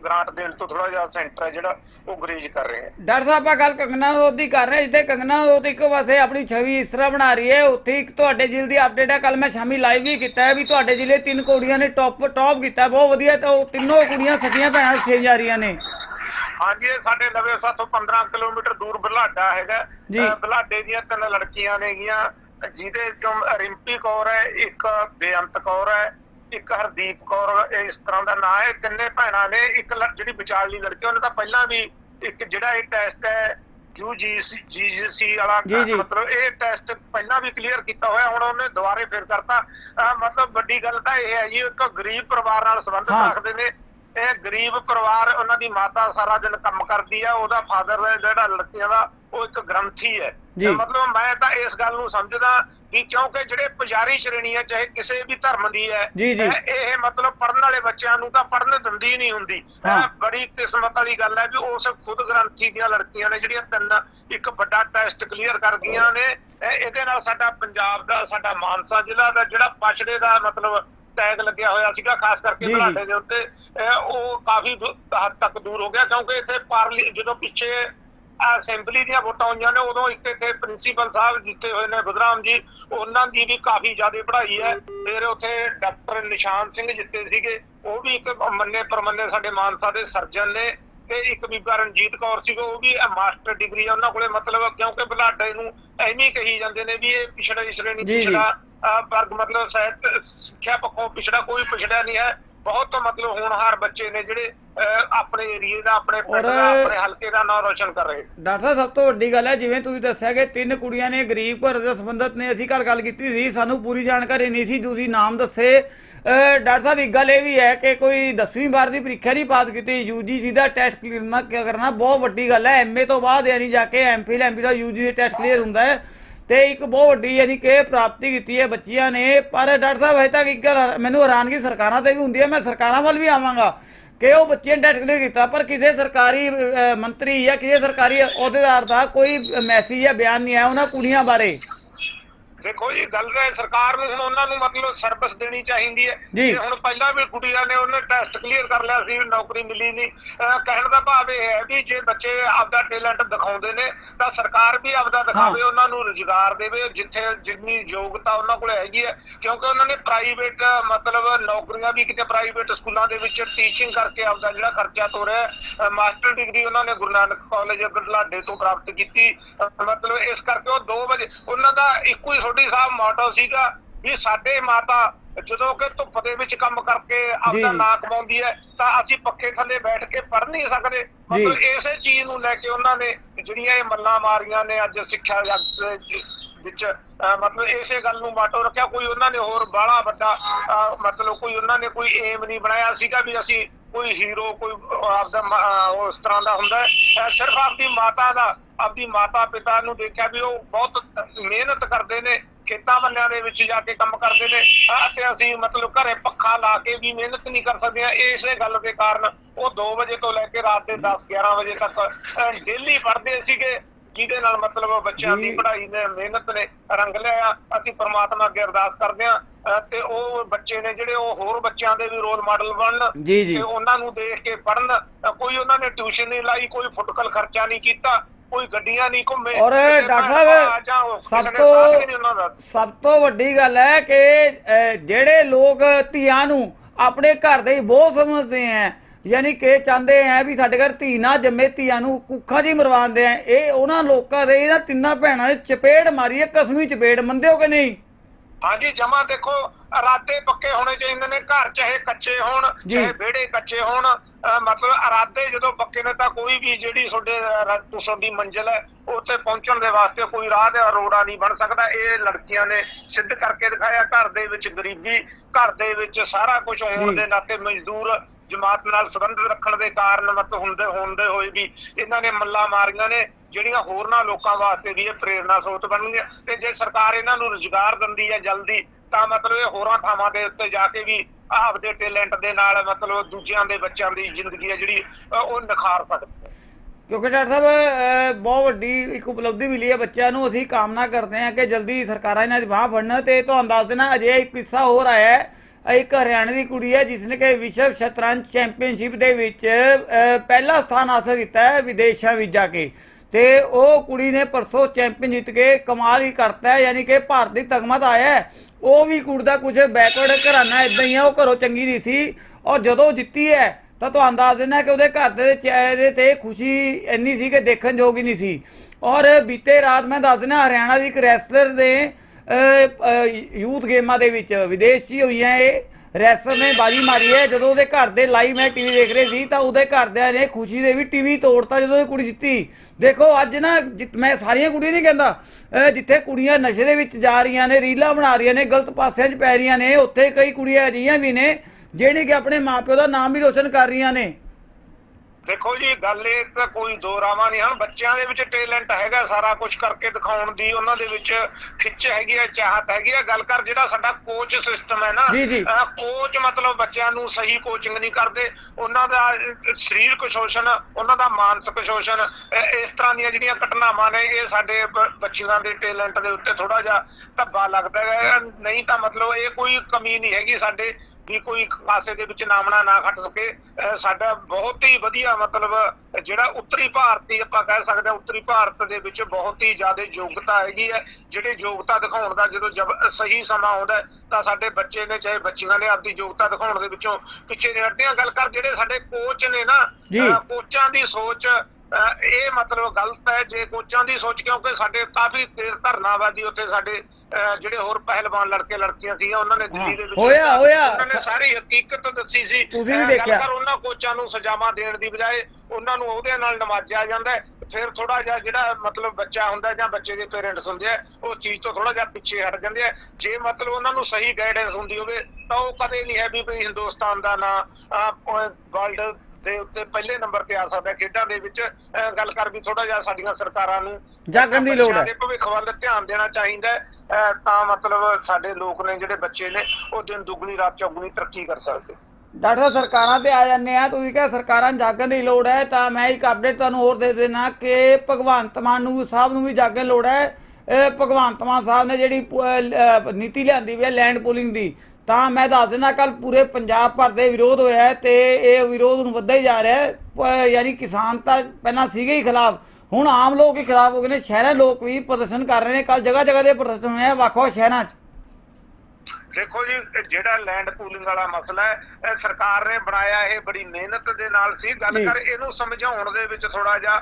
[SPEAKER 1] ਗ੍ਰਾਂਟ ਦੇਣ ਤੋਂ ਥੋੜਾ ਜਿਹਾ ਸੈਂਟਰ ਹੈ ਜਿਹੜਾ ਉਹ ਗਰੇਜ ਕਰ ਰਹੇ ਹੈ।
[SPEAKER 2] ਡਾਕਟਰ ਸਾਹਿਬ ਆਪਾਂ ਗੱਲ ਕੰਗਨਾ ਰਣੌਤ ਦੀ ਕਰ ਰਹੇ ਜਿੱਥੇ ਕੰਗਨਾ ਰਣੌਤ ਇੱਕ ਪਾਸੇ ਆਪਣੀ ਛਵੀ ਇਸ ਤਰ੍ਹਾਂ ਬਣਾ ਰਹੀ ਹੈ ਉੱਥੇ ਇੱਕ ਤੁਹਾਡੇ ਜ਼ਿਲ੍ਹੇ ਦੀ ਅਪਡੇਟ ਹੈ ਕੱਲ ਮੈਂ ਸ਼ਾਮੀ ਲਾਈਵ ਵੀ ਕੀਤਾ ਹੈ ਵੀ ਤੁਹਾਡੇ ਜ਼ਿਲ੍ਹੇ ਤਿੰਨ ਕੁੜੀਆਂ ਨੇ ਟੌਪ ਟੌਪ ਕੀਤਾ ਬਹੁਤ ਵਧੀਆ ਤੇ ਉਹ ਤਿੰਨੋਂ ਕੁੜੀਆਂ ਸਖੀਆਂ ਭੈਣਾਂ ਸੇ ਜਾ ਰਹੀਆਂ ਨੇ।
[SPEAKER 1] ਹਾਂਜੀ ਇਹ ਸਾਡੇ ਲਵੇ ਸਾਥੋਂ 15 ਕਿਲੋਮੀਟਰ ਦੂਰ ਬਲਾਡਾ ਹੈਗਾ
[SPEAKER 2] ਜੀ।
[SPEAKER 1] ਬਲਾਡੇ ਦੀਆਂ ਤਿੰਨ ਲੜਕੀਆਂ ਨੇਗੀਆਂ ਜਿਹਦੇ ਚੋਂ ਰਿੰਪੀ ਕੌਰ ਹੈ ਇੱਕ ਬੇਅੰਤ ਕੌਰ ਹੈ ਇੱਕ ਹਰਦੀਪ ਕੌਰ ਇਸ ਤਰ੍ਹਾਂ ਦਾ ਨਾਂ ਹੈ ਤਿੰਨੇ ਭੈਣਾਂ ਨੇ ਇੱਕ ਜਿਹੜੀ ਵਿਚਾਰਲੀ ਲੜਕੀ ਉਹਨੇ ਤਾਂ ਪਹਿਲਾਂ ਵੀ ਇੱਕ ਜਿਹੜਾ ਇਹ ਟੈਸਟ ਹੈ ਜੀ ਸੀ ਵਾਲਾ
[SPEAKER 2] ਜੀ, ਜੀ।
[SPEAKER 1] ਮਤਲਬ ਇਹ ਟੈਸਟ ਪਹਿਲਾਂ ਵੀ ਕਲੀਅਰ ਕੀਤਾ ਹੋਇਆ ਹੁਣ ਉਹਨੇ ਦੁਬਾਰੇ ਫੇਰ ਕਰਤਾ ਮਤਲਬ ਵੱਡੀ ਗੱਲ ਤਾਂ ਇਹ ਹੈ ਜੀ ਇੱਕ ਗਰੀਬ ਪਰਿਵਾਰ ਨਾਲ ਸੰਬੰਧਿਤ
[SPEAKER 2] ਹਾਂ।
[SPEAKER 1] ਰੱਖਦੇ ਨੇ ਇਹ ਗਰੀਬ ਪਰਿਵਾਰ ਉਹਨਾਂ ਦੀ ਮਾਤਾ ਸਾਰਾ ਦਿਨ ਕੰਮ ਕਰਦੀ ਆ ਉਹਦਾ ਫਾਦਰ ਜਿਹੜਾ ਲੜਕੀਆਂ ਦਾ ਉਹ ਇੱਕ ਗ੍ਰੰਥੀ ਹੈ। ਮਤਲਬ ਮੈਂ ਤਾਂ ਇਸ ਗੱਲ ਨੂੰ ਸਮਝਦਾ ਕਿ ਕਿਉਂਕਿ ਜਿਹੜੇ ਪੁਜਾਰੀ ਸ਼੍ਰੇਣੀ ਹੈ ਚਾਹੇ ਕਿਸੇ ਵੀ ਧਰਮ ਦੀ ਹੈ। ਇਹ- ਮਤਲਬ ਪੜਨ ਵਾਲੇ ਬੱਚਿਆਂ ਨੂੰ ਤਾਂ ਪੜਨ ਦਿੰਦੀ ਨਹੀਂ ਹੁੰਦੀ। ਬੜੀ ਕਿਸਮਤ ਵਾਲੀ ਗੱਲ ਹੈ ਵੀ ਉਸ ਖੁਦ ਗ੍ਰੰਥੀ ਦੀਆਂ ਲੜਕੀਆਂ ਨੇ ਜਿਹੜੀਆਂ ਤਿੰਨ ਇੱਕ ਵੱਡਾ ਟੈਸਟ ਕਲੀਅਰ ਕਰ ਗਈਆਂ ਨੇ। ਇਹ- ਇਹਦੇ ਨਾਲ ਸਾਡਾ ਪੰਜਾਬ ਦਾ ਸਾਡਾ ਮਾਨਸਾ ਜ਼ਿਲ੍ਹਾ ਦਾ ਜਿਹੜਾ ਪਛੜੇ ਦਾ ਮਤਲਬ ਟੈਗ ਲੱਗਿਆ ਹੋਇਆ ਸੀਗਾ ਖਾਸ ਕਰਕੇ। ਬਲਾਡੇ ਦੇ ਉੱਤੇ ਉਹ ਕਾਫੀ ਹੱਦ ਤੱਕ ਦੂਰ ਹੋ ਗਿਆ ਕਿਉਂਕਿ ਇੱਥੇ ਪਾਰਲੀ ਜਦੋਂ ਪਿੱਛੇ ਅਸੈਂਬਲੀ ਦੀਆਂ ਵੋਟਾਂ ਹੋਈਆਂ ਨੇ ਉਦੋਂ ਇੱਕ ਇੱਥੇ ਪ੍ਰਿੰਸੀਪਲ ਸਾਹਿਬ ਜਿੱਤੇ ਹੋਏ ਨੇ ਬਦਰਾਮ ਜੀ ਉਹਨਾਂ ਦੀ ਵੀ ਕਾਫੀ ਜ਼ਿਆਦਾ ਪੜ੍ਹਾਈ ਹੈ ਫਿਰ ਉੱਥੇ ਡਾਕਟਰ ਨਿਸ਼ਾਨ ਸਿੰਘ ਜਿੱਤੇ ਸੀਗੇ ਉਹ ਵੀ ਇੱਕ ਮੰਨੇ ਪਰਮੰਨੇ ਸਾਡੇ ਮਾਨਸਾ ਦੇ ਸਰਜਨ ਨੇ ਤੇ ਇੱਕ ਬੀਬਾ ਰਣਜੀਤ ਕੌਰ ਸੀਗਾ ਉਹ ਵੀ ਮਾਸਟਰ ਡਿਗਰੀ ਉਹਨਾਂ ਕੋਲੇ ਮਤਲਬ ਕਿਉਂਕਿ ਬਲਾਡੇ ਨੂੰ ਐਵੇਂ ਕਹੀ ਜਾਂਦੇ ਨੇ ਵੀ ਇਹ ਪਿਛੜੇ ਸ਼੍ਰੇਣੀ
[SPEAKER 2] ਜੀ, ਜੀ।
[SPEAKER 1] ਪਿਛੜਾ ਵਰਗ ਮਤਲਬ ਸਾਹਿਤ ਸਿੱਖਿਆ ਪੱਖੋਂ ਪਿਛੜਾ ਕੋਈ ਪਿਛੜਾ ਨਹੀਂ ਹੈ। ਬਹੁਤ ਮਤਲਬ ਹੋਣਹਾਰ ਬੱਚੇ ਨੇ ਜਿਹੜੇ ਆਪਣੇ ਏਰੀਏ ਦਾ ਆਪਣੇ ਪਿੰਡ ਦਾ ਆਪਣੇ ਹਲਕੇ ਦਾ ਨਾਮ ਰੋਸ਼ਨ ਕਰ ਰਹੇ।
[SPEAKER 2] ਡਾਕਟਰ ਸਾਹਿਬ ਸਭ ਤੋਂ ਵੱਡੀ ਗੱਲ ਹੈ ਜਿਵੇਂ ਤੁਸੀਂ ਦੱਸਿਆ ਕਿ ਤਿੰਨ ਕੁੜੀਆਂ ਨੇ ਗਰੀਬ ਘਰ ਦੇ ਸੰਬੰਧਤ ਨੇ ਅਸੀਂ ਕੱਲ ਗੱਲ ਕੀਤੀ ਸੀ ਸਾਨੂੰ ਪੂਰੀ ਜਾਣਕਾਰੀ ਨਹੀਂ ਸੀ ਤੁਸੀਂ ਨਾਮ ਦੱਸੇ। ਡਾਕਟਰ ਸਾਹਿਬ ਇੱਕ ਗੱਲ ਇਹ ਵੀ ਹੈ ਕਿ ਕੋਈ 10ਵੀਂ ਬਾਰ ਦੀ ਪ੍ਰੀਖਿਆ ਨਹੀਂ ਪਾਸ ਕੀਤੀ ਯੂਜੀਸੀ ਦਾ ਟੈਸਟ ਕਲੀਅਰ ਨਾ ਕਰਨਾ ਬਹੁਤ ਵੱਡੀ ਗੱਲ ਹੈ ਐਮਏ ਤੋਂ ਬਾਅਦ ਯਾਨੀ ਜਾ ਕੇ ਐਮਫਿਲ ਐਮਪੀ ਦਾ ਯੂਜੀਸੀ ਟੈਸਟ ਕਲੀਅਰ ਹੁੰਦਾ ਹੈ। ਤੇ ਇੱਕ ਬਹੁਤ ਵੱਡੀ ਯਾਨੀ ਕਿ ਪ੍ਰਾਪਤੀ ਕੀਤੀ ਹੈ ਬੱਚੀਆਂ ਨੇ। ਪਰ ਡਾਕਟਰ ਸਾਹਿਬ, ਹਜੇ ਤੱਕ ਇੱਕ ਗੱਲ ਮੈਨੂੰ ਹੈਰਾਨਗੀ ਸਰਕਾਰਾਂ ਤੇ ਵੀ ਹੁੰਦੀ ਹੈ, ਮੈਂ ਸਰਕਾਰਾਂ ਵੱਲ ਵੀ ਆਵਾਂਗਾ ਕਿ ਉਹ ਬੱਚੇ ਨੇ ਟੈਸਟ ਕਲੀਅਰ ਕੀਤਾ, ਪਰ ਕਿਸੇ ਸਰਕਾਰੀ ਮੰਤਰੀ ਜਾਂ ਕਿਸੇ ਸਰਕਾਰੀ ਅਹੁਦੇਦਾਰ ਦਾ ਕੋਈ ਮੈਸੇਜ ਜਾਂ ਬਿਆਨ ਨਹੀਂ ਆਇਆ ਉਹਨਾਂ ਕੁੜੀਆਂ ਬਾਰੇ।
[SPEAKER 1] ਦੇਖੋ ਜੀ ਗੱਲ ਹੈ ਸਰਕਾਰ ਨੂੰ ਹੁਣ ਉਹਨਾਂ ਨੂੰ ਮਤਲਬ ਸਰਵਿਸ ਦੇਣੀ ਚਾਹੀਦੀ ਹੈ। ਜੀ। ਹੁਣ ਪਹਿਲਾਂ ਵੀ ਕੁੜੀਆਂ ਨੇ ਉਹਨੇ ਟੈਸਟ ਕਲੀਅਰ ਕਰ ਲਿਆ ਸੀ ਨੌਕਰੀ ਮਿਲੀ ਨਹੀਂ ਕਹਿਣ ਦਾ ਭਾਵ ਇਹ ਹੈ ਵੀ ਜੇ ਬੱਚੇ ਆਪਦਾ ਟੈਲੈਂਟ ਦਿਖਾਉਂਦੇ ਨੇ ਤਾਂ ਸਰਕਾਰ ਵੀ ਆਪਦਾ ਦਿਖਾਵੇ ਉਹਨਾਂ ਨੂੰ ਰੁਜ਼ਗਾਰ ਦੇਵੇ ਜਿੱਥੇ ਜਿੰਨੀ ਯੋਗਤਾ ਉਹਨਾਂ ਕੋਲ ਹੈਗੀ ਹੈ ਕਿਉਂਕਿ ਉਹਨਾਂ ਨੇ ਪ੍ਰਾਈਵੇਟ ਮਤਲਬ ਨੌਕਰੀਆਂ ਵੀ ਕਿਤੇ ਪ੍ਰਾਈਵੇਟ ਸਕੂਲਾਂ ਦੇ ਵਿੱਚ ਟੀਚਿੰਗ ਕਰਕੇ ਆਪਦਾ ਜਿਹੜਾ ਖਰਚਾ ਤੋਰਿਆ ਮਾਸਟਰ ਡਿਗਰੀ ਉਹਨਾਂ ਨੇ ਗੁਰੂ ਨਾਨਕ ਕਾਲਜ ਬਰਲਾਡੇ ਤੋਂ ਪ੍ਰਾਪਤ ਕੀਤੀ। ਮਤਲਬ ਇਸ ਕਰਕੇ ਉਹ 2 ਵਜੇ ਉਹਨਾਂ ਦਾ ਇੱਕੋ ਹੀ ਸੋਢੀ ਸਾਹਿਬ ਮੋਟੋ ਸੀਗਾ ਵੀ ਸਾਡੇ ਮਾਤਾ ਜਦੋਂ ਕਿ ਧੁੱਪ ਦੇ ਵਿੱਚ ਕੰਮ ਕਰਕੇ ਆਪਦਾ
[SPEAKER 2] ਜੀ।
[SPEAKER 1] ਨਾਂ ਕਮਾਉਂਦੀ ਹੈ ਤਾਂ ਅਸੀਂ ਪੱਖੇ ਥੱਲੇ ਬੈਠ ਕੇ ਪੜ੍ਹ ਨਹੀਂ ਸਕਦੇ। ਮਤਲਬ ਇਸੇ ਚੀਜ਼ ਨੂੰ ਲੈ ਕੇ ਉਹਨਾਂ ਨੇ ਜਿਹੜੀਆਂ ਇਹ ਮੱਲਾਂ ਮਾਰੀਆਂ ਨੇ ਅੱਜ ਸਿੱਖਿਆ ਵਿੱਚ ਮਤਲਬ ਇਸੇ ਗੱਲ ਨੂੰ ਮਾਟੋ ਰੱਖਿਆ। ਕੋਈ ਉਹਨਾਂ ਨੇ ਹੋਰ ਬਾਹਲਾ ਵੱਡਾ ਮਤਲਬ ਕੋਈ ਉਹਨਾਂ ਨੇ ਕੋਈ ਏਮ ਨਹੀਂ ਬਣਾਇਆ ਸੀਗਾ ਵੀ ਅਸੀਂ ਕੋਈ ਹੀਰੋ ਕੋਈ ਆਪਦਾ ਉਸ ਤਰ੍ਹਾਂ ਦਾ ਹੁੰਦਾ। ਸਿਰਫ ਆਪਦੀ ਮਾਤਾ ਦਾ ਆਪਦੀ ਮਾਤਾ ਪਿਤਾ ਨੂੰ ਦੇਖਿਆ ਵੀ ਉਹ ਬਹੁਤ ਮਿਹਨਤ ਕਰਦੇ ਨੇ ਖੇਤਾਂ ਬੰਨਿਆਂ ਦੇ ਵਿੱਚ ਜਾ ਕੇ ਕੰਮ ਕਰਦੇ ਨੇ ਤੇ ਅਸੀਂ ਮਤਲਬ ਘਰੇ ਪੱਖਾ ਲਾ ਕੇ ਵੀ ਮਿਹਨਤ ਨਹੀਂ ਕਰ ਸਕਦੇ ਹਾਂ ਇਸੇ ਗੱਲ ਦੇ ਕਾਰਨ ਉਹ 2 ਵਜੇ ਤੋਂ ਲੈ ਕੇ ਰਾਤ ਦੇ 10 11 ਵਜੇ ਤੱਕ ਡੇਲੀ ਪੜ੍ਹਦੇ ਸੀਗੇ ਜਿਹਦੇ ਨਾਲ ਮਤਲਬ ਬੱਚਿਆਂ ਦੀ। ਪੜ੍ਹਾਈ ਨੇ ਮਿਹਨਤ ਨੇ ਰੰਗ ਲਿਆ ਅਸੀਂ ਪ੍ਰਮਾਤਮਾ ਅੱਗੇ ਅਰਦਾਸ ਕਰਦੇ ਅਹ ਤੇ ਉਹ ਬੱਚੇ ਨੇ ਜਿਹੜੇ ਉਹ ਹੋਰ ਬੱਚਿਆਂ ਦੇ ਵੀ ਰੋਲ ਮਾਡਲ ਬਣਨ। ਤੇ ਉਹਨਾਂ ਨੂੰ ਦੇਖ ਕੇ ਪੜਨ ਕੋਈ ਉਹਨਾਂ ਨੇ ਟਿਊਸ਼ਨ ਨਹੀਂ ਲਾਈ ਕੋਈ ਫੁੱਟਕਲ ਖਰਚਾ ਨਹੀਂ ਕੀਤਾ ਕੋਈ ਗੱਡੀਆਂ ਨਹੀਂ ਘੁੰਮੇ।
[SPEAKER 2] ਔਰ ਡਾਕਟਰ ਸਾਹਿਬ ਸਭ ਤੋਂ ਸਭ ਤੋਂ ਵੱਡੀ ਗੱਲ ਹੈ ਕਿ ਜਿਹੜੇ ਲੋਕ ਧੀਆਂ ਨੂੰ ਆਪਣੇ ਘਰ ਦੇ ਹੀ ਬਹੁਤ ਸਮਝਦੇ ਹੈ ਯਾਨੀ ਕਿ ਚਾਹੁੰਦੇ ਹੈ ਵੀ ਸਾਡੇ ਘਰ ਧੀ ਨਾ ਜੰਮੇ ਧੀਆਂ ਨੂੰ ਕੁੱਖਾਂ ਜੀ ਮਰਵਾਉਂਦੇ ਆ ਇਹ ਉਹਨਾਂ ਲੋਕਾਂ ਦੇ ਇਹਨਾਂ ਤਿੰਨਾਂ ਭੈਣਾਂ ਦੇ ਚਪੇੜ ਮਾਰੀ ਹੈ ਕਸਮੀ ਚਪੇੜ ਮੰਨਦੇ ਹੋ ਕਿ ਨਹੀਂ?
[SPEAKER 1] ਹਾਂਜੀ ਜਮਾ ਦੇਖੋ ਇਰਾਦੇ ਪੱਕੇ ਹੋਣੇ ਚਾਹੀਦੇ ਨੇ ਘਰ ਚਾਹੇ ਕੱਚੇ ਹੋਣ। ਚਾਹੇ ਵਿਹੜੇ ਕੱਚੇ ਹੋਣ ਮਤਲਬ ਇਰਾਦੇ ਜਦੋਂ ਪੱਕੇ ਨੇ ਤਾਂ ਕੋਈ ਵੀ ਜਿਹੜੀ ਤੁਹਾਡੇ ਤੁਹਾਡੀ ਮੰਜ਼ਿਲ ਹੈ ਉੱਥੇ ਪਹੁੰਚਣ ਦੇ ਵਾਸਤੇ ਕੋਈ ਰਾਹ ਦਾ ਰੋੜਾ ਨਹੀਂ ਬਣ ਸਕਦਾ ਇਹ ਲੜਕੀਆਂ ਨੇ ਸਿੱਧ ਕਰਕੇ ਦਿਖਾਇਆ ਘਰ ਦੇ ਵਿੱਚ ਗਰੀਬੀ ਘਰ ਦੇ ਵਿੱਚ ਸਾਰਾ ਕੁਝ ਹੋਣ। ਦੇ ਨਾਤੇ ਮਜ਼ਦੂਰ ਜਮਾਤ ਨਾਲ ਸੰਬੰਧ ਰੱਖਣ ਦੇ ਕਾਰਨ ਮਤਲਬ ਹੁੰਦੇ ਹੁੰਦੇ ਹੋਏ ਵੀ ਇਹਨਾਂ ਨੇ ਮੱਲਾ ਮਾਰੀਆਂ ਨੇ ਜਿਹੜੀਆਂ ਹੋਰਨਾਂ ਲੋਕਾਂ ਵਾਸਤੇ ਵੀ ਇਹ ਪ੍ਰੇਰਨਾ ਸਰੋਤ ਬਣਨਗੀਆਂ ਤੇ ਜੇ ਸਰਕਾਰ ਇਹਨਾਂ ਨੂੰ ਰੁਜ਼ਗਾਰ ਦਿੰਦੀ ਹੈ ਜਲਦੀ ਤਾਂ ਮਤਲਬ ਇਹ ਹੋਰਾਂ ਥਾਵਾਂ ਦੇ ਉੱਤੇ ਜਾ ਕੇ ਵੀ ਆਪਦੇ ਟੈਲੈਂਟ ਦੇ ਨਾਲ ਮਤਲਬ ਦੂਜਿਆਂ ਦੇ ਬੱਚਿਆਂ ਦੀ ਜ਼ਿੰਦਗੀ ਹੈ ਜਿਹੜੀ ਉਹ ਨਿਖਾਰ ਸਕਦੇ
[SPEAKER 2] ਕਿਉਂਕਿ ਡਾਕਟਰ ਸਾਹਿਬ ਅਹ, ਬਹੁਤ ਵੱਡੀ ਇੱਕ ਉਪਲਬਧੀ ਮਿਲੀ ਹੈ ਬੱਚਿਆਂ ਨੂੰ। ਅਸੀਂ ਕਾਮਨਾ ਕਰਦੇ ਹਾਂ ਕਿ ਜਲਦੀ ਸਰਕਾਰਾਂ ਇਹਨਾਂ ਦੀ ਬਾਹ ਫੜਨ ਤੇ ਤੁਹਾਨੂੰ ਦੱਸ ਦੇਣਾ ਅਜੇ ਇੱਕ ਕਿੱਸਾ ਹੋਰ ਆਇਆ ਹੈ। ਇੱਕ ਹਰਿਆਣੇ ਦੀ ਕੁੜੀ ਹੈ ਜਿਸ ਨੇ ਕਿ ਵਿਸ਼ਵ ਸ਼ਤਰੰਜ ਚੈਂਪੀਅਨਸ਼ਿਪ ਦੇ ਵਿੱਚ ਪਹਿਲਾ ਸਥਾਨ ਹਾਸਲ ਕੀਤਾ ਹੈ ਵਿਦੇਸ਼ਾਂ ਵਿੱਚ ਜਾ ਕੇ। ਤੇ ਉਹ ਕੁੜੀ ਨੇ ਪਰਸੋਂ ਚੈਂਪੀਅਨ ਜਿੱਤ ਕੇ ਕਮਾਲ ਹੀ ਕਰਤਾ ਹੈ, ਯਾਨੀ ਕਿ ਭਾਰਤ ਦੀ ਤਗਮਤ ਆਇਆ ਉਹ ਵੀ ਕੁੜੀ ਦਾ ਕੁਝ ਬੈਕਵਰਡ ਘਰਾਣਾ ਇਦਾਂ ਹੀ ਹੈ ਉਹ ਘਰੋਂ ਚੰਗੀ ਨਹੀਂ ਸੀ। ਔਰ ਜਦੋਂ ਜਿੱਤੀ ਹੈ, ਤਾਂ ਤੁਹਾਨੂੰ ਦੱਸ ਦਿੰਦਾ ਕਿ ਉਹਦੇ ਘਰ ਦੇ ਚਿਹਰੇ ਤੇ ਖੁਸ਼ੀ ਇੰਨੀ ਸੀ ਕਿ ਦੇਖਣ ਯੋਗ ਹੀ ਨਹੀਂ ਸੀ। ਔਰ ਬੀਤੇ ਰਾਤ ਮੈਂ ਦੱਸ ਦਿੰਦਾ ਹਰਿਆਣਾ ਦੀ ਇੱਕ ਰੈਸਲਰ ਦੇ ਯੂਥ ਗੇਮਾਂ ਦੇ ਵਿੱਚ ਵਿਦੇਸ਼ 'ਚ ਹੀ ਹੋਈਆਂ ਇਹ। ਰੈਸਰ ਨੇ ਬਾਜੀ ਮਾਰੀ ਹੈ। ਜਦੋਂ ਉਹਦੇ ਘਰ ਦੇ ਲਾਈਵ ਮੈਂ ਟੀਵੀ ਦੇਖ ਰਹੇ ਸੀ ਤਾਂ ਉਹਦੇ ਘਰਦਿਆਂ ਨੇ ਖੁਸ਼ੀ ਦੇ ਵੀ ਟੀਵੀ ਤੋੜਤਾ ਜਦੋਂ ਇਹ ਕੁੜੀ ਜਿੱਤੀ। ਦੇਖੋ, ਅੱਜ ਨਾ ਜਿ- ਮੈਂ ਸਾਰੀਆਂ ਕੁੜੀਆਂ ਨਹੀਂ ਕਹਿੰਦਾ। ਜਿੱਥੇ ਕੁੜੀਆਂ ਨਸ਼ੇ ਦੇ ਵਿੱਚ ਜਾ ਰਹੀਆਂ ਨੇ, ਰੀਲਾਂ ਬਣਾ ਰਹੀਆਂ ਨੇ, ਗਲਤ ਪਾਸਿਆਂ 'ਚ ਪੈ ਰਹੀਆਂ ਨੇ, ਉੱਥੇ ਕਈ ਕੁੜੀਆਂ ਅਜਿਹੀਆਂ ਵੀ ਨੇ ਜਿਹੜੇ ਕਿ ਆਪਣੇ ਮਾਪਿਓ ਦਾ ਨਾਮ ਵੀ ਰੋਸ਼ਨ ਕਰ ਰਹੀਆਂ ਨੇ।
[SPEAKER 1] ਦੇਖੋ ਜੀ ਗੱਲ ਇਹ ਤਾਂ ਕੋਈ ਦੋ ਰਾਵਾਂ ਨਹੀਂ ਹਨ। ਬੱਚਿਆਂ ਦੇ ਵਿੱਚ ਟੈਲੈਂਟ ਹੈਗਾ ਸਾਰਾ ਕੁਝ ਕਰਕੇ ਦਿਖਾਉਣ ਦੀ ਉਹਨਾਂ ਦੇ ਵਿੱਚ ਖਿੱਚ ਹੈਗੀ ਹੈ ਚਾਹਤ ਹੈਗੀ ਹੈ ਗੱਲ ਕਰ ਜਿਹੜਾ ਸਾਡਾ ਕੋਚ ਸਿਸਟਮ ਹੈ ਨਾ ਕੋਚ ਮਤਲਬ ਬੱਚਿਆਂ ਨੂੰ ਸਹੀ ਕੋਚਿੰਗ ਨਹੀਂ ਕਰਦੇ। ਉਹਨਾਂ ਦਾ ਸਰੀਰਕ ਸ਼ੋਸ਼ਣ ਉਹਨਾਂ ਦਾ ਮਾਨਸਿਕ ਸ਼ੋਸ਼ਣ ਇਸ ਤਰ੍ਹਾਂ ਦੀਆਂ ਜਿਹੜੀਆਂ ਘਟਨਾਵਾਂ ਨੇ ਇਹ ਸਾਡੇ ਬੱਚਿਆਂ ਦੇ ਟੈਲੈਂਟ ਦੇ ਉੱਤੇ ਥੋੜਾ ਜਿਹਾ ਧੱਬਾ ਲੱਗਦਾ ਹੈ ਨਹੀਂ ਤਾਂ ਮਤਲਬ ਇਹ ਕੋਈ ਕਮੀ ਨਹੀਂ ਹੈਗੀ ਸਾਡੇ ਵੀ ਕੋਈ ਖਾਸੇ ਦੇ ਵਿੱਚ ਨਾਮਣਾ ਨਾ ਖੱਟ ਸਕੇ। ਸਾਡਾ ਬਹੁਤ ਹੀ ਵਧੀਆ ਮਤਲਬ ਜਿਹੜਾ ਉੱਤਰੀ ਭਾਰਤੀ ਆਪਾਂ ਕਹਿ ਸਕਦੇ ਹਾਂ ਉੱਤਰੀ ਭਾਰਤ ਦੇ ਵਿੱਚ ਬਹੁਤ ਹੀ ਜ਼ਿਆਦਾ ਯੋਗਤਾ ਹੈਗੀ ਹੈ। ਜਿਹੜੇ ਯੋਗਤਾ ਦਿਖਾਉਣ ਦਾ ਜਦੋਂ ਸਹੀ ਸਮਾਂ ਆਉਂਦਾ ਤਾਂ ਸਾਡੇ ਬੱਚੇ ਨੇ ਚਾਹੇ ਬੱਚੀਆਂ ਨੇ ਆਪਦੀ ਯੋਗਤਾ ਦਿਖਾਉਣ ਦੇ ਵਿੱਚੋਂ ਪਿੱਛੇ ਨਹੀਂ ਹਟਦੇ ਆ ਗੱਲ ਕਰ ਜਿਹੜੇ ਸਾਡੇ ਕੋਚ ਨੇ ਨਾ ਕੋਚਾਂ ਦੀ ਸੋਚ ਇਹ ਮਤਲਬ ਗਲਤ ਹੈ ਜੇ ਕੋਚਾਂ ਦੀ ਸੋਚ ਕਿਉਂਕਿ ਸਾਡੇ ਕਾਫੀ ਦੇਰ ਧਰਨਾਵਾਦੀ ਉੱਤੇ ਸਾਡੇ ਜਿਹੜੇ ਹੋਰ ਪਹਿਲਵਾਨ ਲੜਕੇ ਲੜਕੀਆਂ ਸੀਗੀਆਂ ਉਹਨਾਂ ਨੇ ਦਿੱਲੀ ਦੇ ਵਿੱਚ
[SPEAKER 2] ਹੋਇਆ, ਹੋਇਆ।
[SPEAKER 1] ਉਹਨਾਂ ਨੇ ਸਾਰੀ ਹਕੀਕਤ ਦੱਸੀ ਸੀ
[SPEAKER 2] ਤੁਸੀਂ ਵੀ ਦੇਖਿਆ।
[SPEAKER 1] ਕਰ ਉਹਨਾਂ ਕੋਚਾਂ ਨੂੰ ਸਜ਼ਾਵਾਂ ਦੇਣ ਦੀ ਬਜਾਏ ਉਹਨਾਂ ਨੂੰ ਉਹਦੇ ਨਾਲ ਨਵਾਜਿਆ ਜਾਂਦਾ ਹੈ ਫਿਰ ਥੋੜਾ ਜਿਹਾ ਜਿਹੜਾ ਮਤਲਬ ਬੱਚਾ ਹੁੰਦਾ ਜਾਂ ਬੱਚੇ ਦੇ ਪੇਰੈਂਟਸ ਹੁੰਦੇ ਆ ਉਹ ਚੀਜ਼ ਤੋਂ ਥੋੜਾ ਜਿਹਾ ਪਿੱਛੇ ਹਟ ਜਾਂਦੇ ਆ ਜੇ ਮਤਲਬ ਉਹਨਾਂ ਨੂੰ ਸਹੀ ਗਾਈਡੈਂਸ ਹੁੰਦੀ ਹੋਵੇ ਤਾਂ ਉਹ ਕਦੇ ਨਹੀਂ ਹੈ ਵੀ ਹਿੰਦੁਸਤਾਨ ਦਾ ਨਾਂ ਵਰਲਡ ਦੇ ਉੱਤੇ ਪਹਿਲੇ ਨੰਬਰ ਤੇ ਆ ਸਕਦਾ ਖੇਡਾਂ ਦੇ ਵਿੱਚ ਗੱਲ ਕਰ ਵੀ ਥੋੜਾ ਜਿਹਾ ਸਾਡੀਆਂ ਸਰਕਾਰਾਂ ਨੂੰ
[SPEAKER 2] ਜਾਗਣ ਦੀ ਲੋੜ ਹੈ।
[SPEAKER 1] ਦੇ ਭਵਿੱਖ ਵੱਲ ਧਿਆਨ ਦੇਣਾ ਚਾਹੀਦਾ ਤਾਂ ਮਤਲਬ ਸਾਡੇ ਲੋਕ ਨੇ ਜਿਹੜੇ ਬੱਚੇ ਨੇ ਉਹ ਦਿਨ ਦੁੱਗਣੀ ਰਾਤ ਚੌਗੁਣੀ ਤਰੱਕੀ ਕਰ ਸਕਦੇ।
[SPEAKER 2] ਡਾਕਟਰ ਸਰਕਾਰਾਂ ਤੇ ਆ ਜਾਂਦੇ ਆ ਤੁਸੀਂ ਕਿਹਾ ਸਰਕਾਰਾਂ ਜਾਗਣ ਦੀ ਲੋੜ ਹੈ ਤਾਂ ਮੈਂ ਇੱਕ ਅਪਡੇਟ ਤੁਹਾਨੂੰ ਹੋਰ ਦੇ ਦੇਣਾ ਕਿ ਭਗਵੰਤ ਮਾਨ ਨੂੰ ਸਾਹਿਬ ਨੂੰ ਵੀ ਜਾਗਣ ਲੋੜ ਹੈ। ਇਹ ਭਗਵੰਤ ਮਾਨ ਸਾਹਿਬ ਨੇ ਜਿਹੜੀ ਨੀਤੀ ਲਿਆਂਦੀ ਵੀ ਹੈ ਲੈਂਡ ਪੂਲਿੰਗ ਦੀ ਤਾਂ ਮੈਂ ਦੱਸ ਦਿੰਦਾ ਕੱਲ ਪੂਰੇ ਪੰਜਾਬ ਭਰ ਦੇ ਵਿਰੋਧ ਹੋਇਆ ਹੈ ਤੇ ਇਹ ਵਿਰੋਧ ਨੂੰ ਵੱਧਦਾ ਹੀ ਜਾ ਰਿਹਾ ਹੈ। ਯਾਨੀ ਕਿਸਾਨ ਤਾਂ ਪਹਿਲਾਂ ਸੀਗੇ ਹੀ ਖਿਲਾਫ, ਹੁਣ ਆਮ ਲੋਕ ਹੀ ਖਿਲਾਫ ਹੋ ਗਏ ਨੇ। ਸ਼ਹਿਰਾਂ ਲੋਕ ਵੀ ਪ੍ਰਦਰਸ਼ਨ ਕਰ ਰਹੇ ਨੇ। ਕੱਲ ਜਗ੍ਹਾ ਜਗ੍ਹਾ ਦੇ ਪ੍ਰਦਰਸ਼ਨ ਹੋਏ ਆ ਵੱਖ-ਵੱਖ ਸ਼ਹਿਰਾਂ 'ਚ।
[SPEAKER 1] ਦੇਖੋ ਜੀ ਜਿਹੜਾ ਲੈਂਡ ਪੂਲਿੰਗ ਵਾਲਾ ਮਸਲਾ ਹੈ ਇਹ ਸਰਕਾਰ ਨੇ ਬਣਾਇਆ ਇਹ ਬੜੀ ਮਿਹਨਤ ਦੇ ਨਾਲ ਸੀ। ਗੱਲ। ਕਰ ਇਹਨੂੰ ਸਮਝਾਉਣ ਦੇ ਵਿੱਚ ਥੋੜਾ ਜਿਹਾ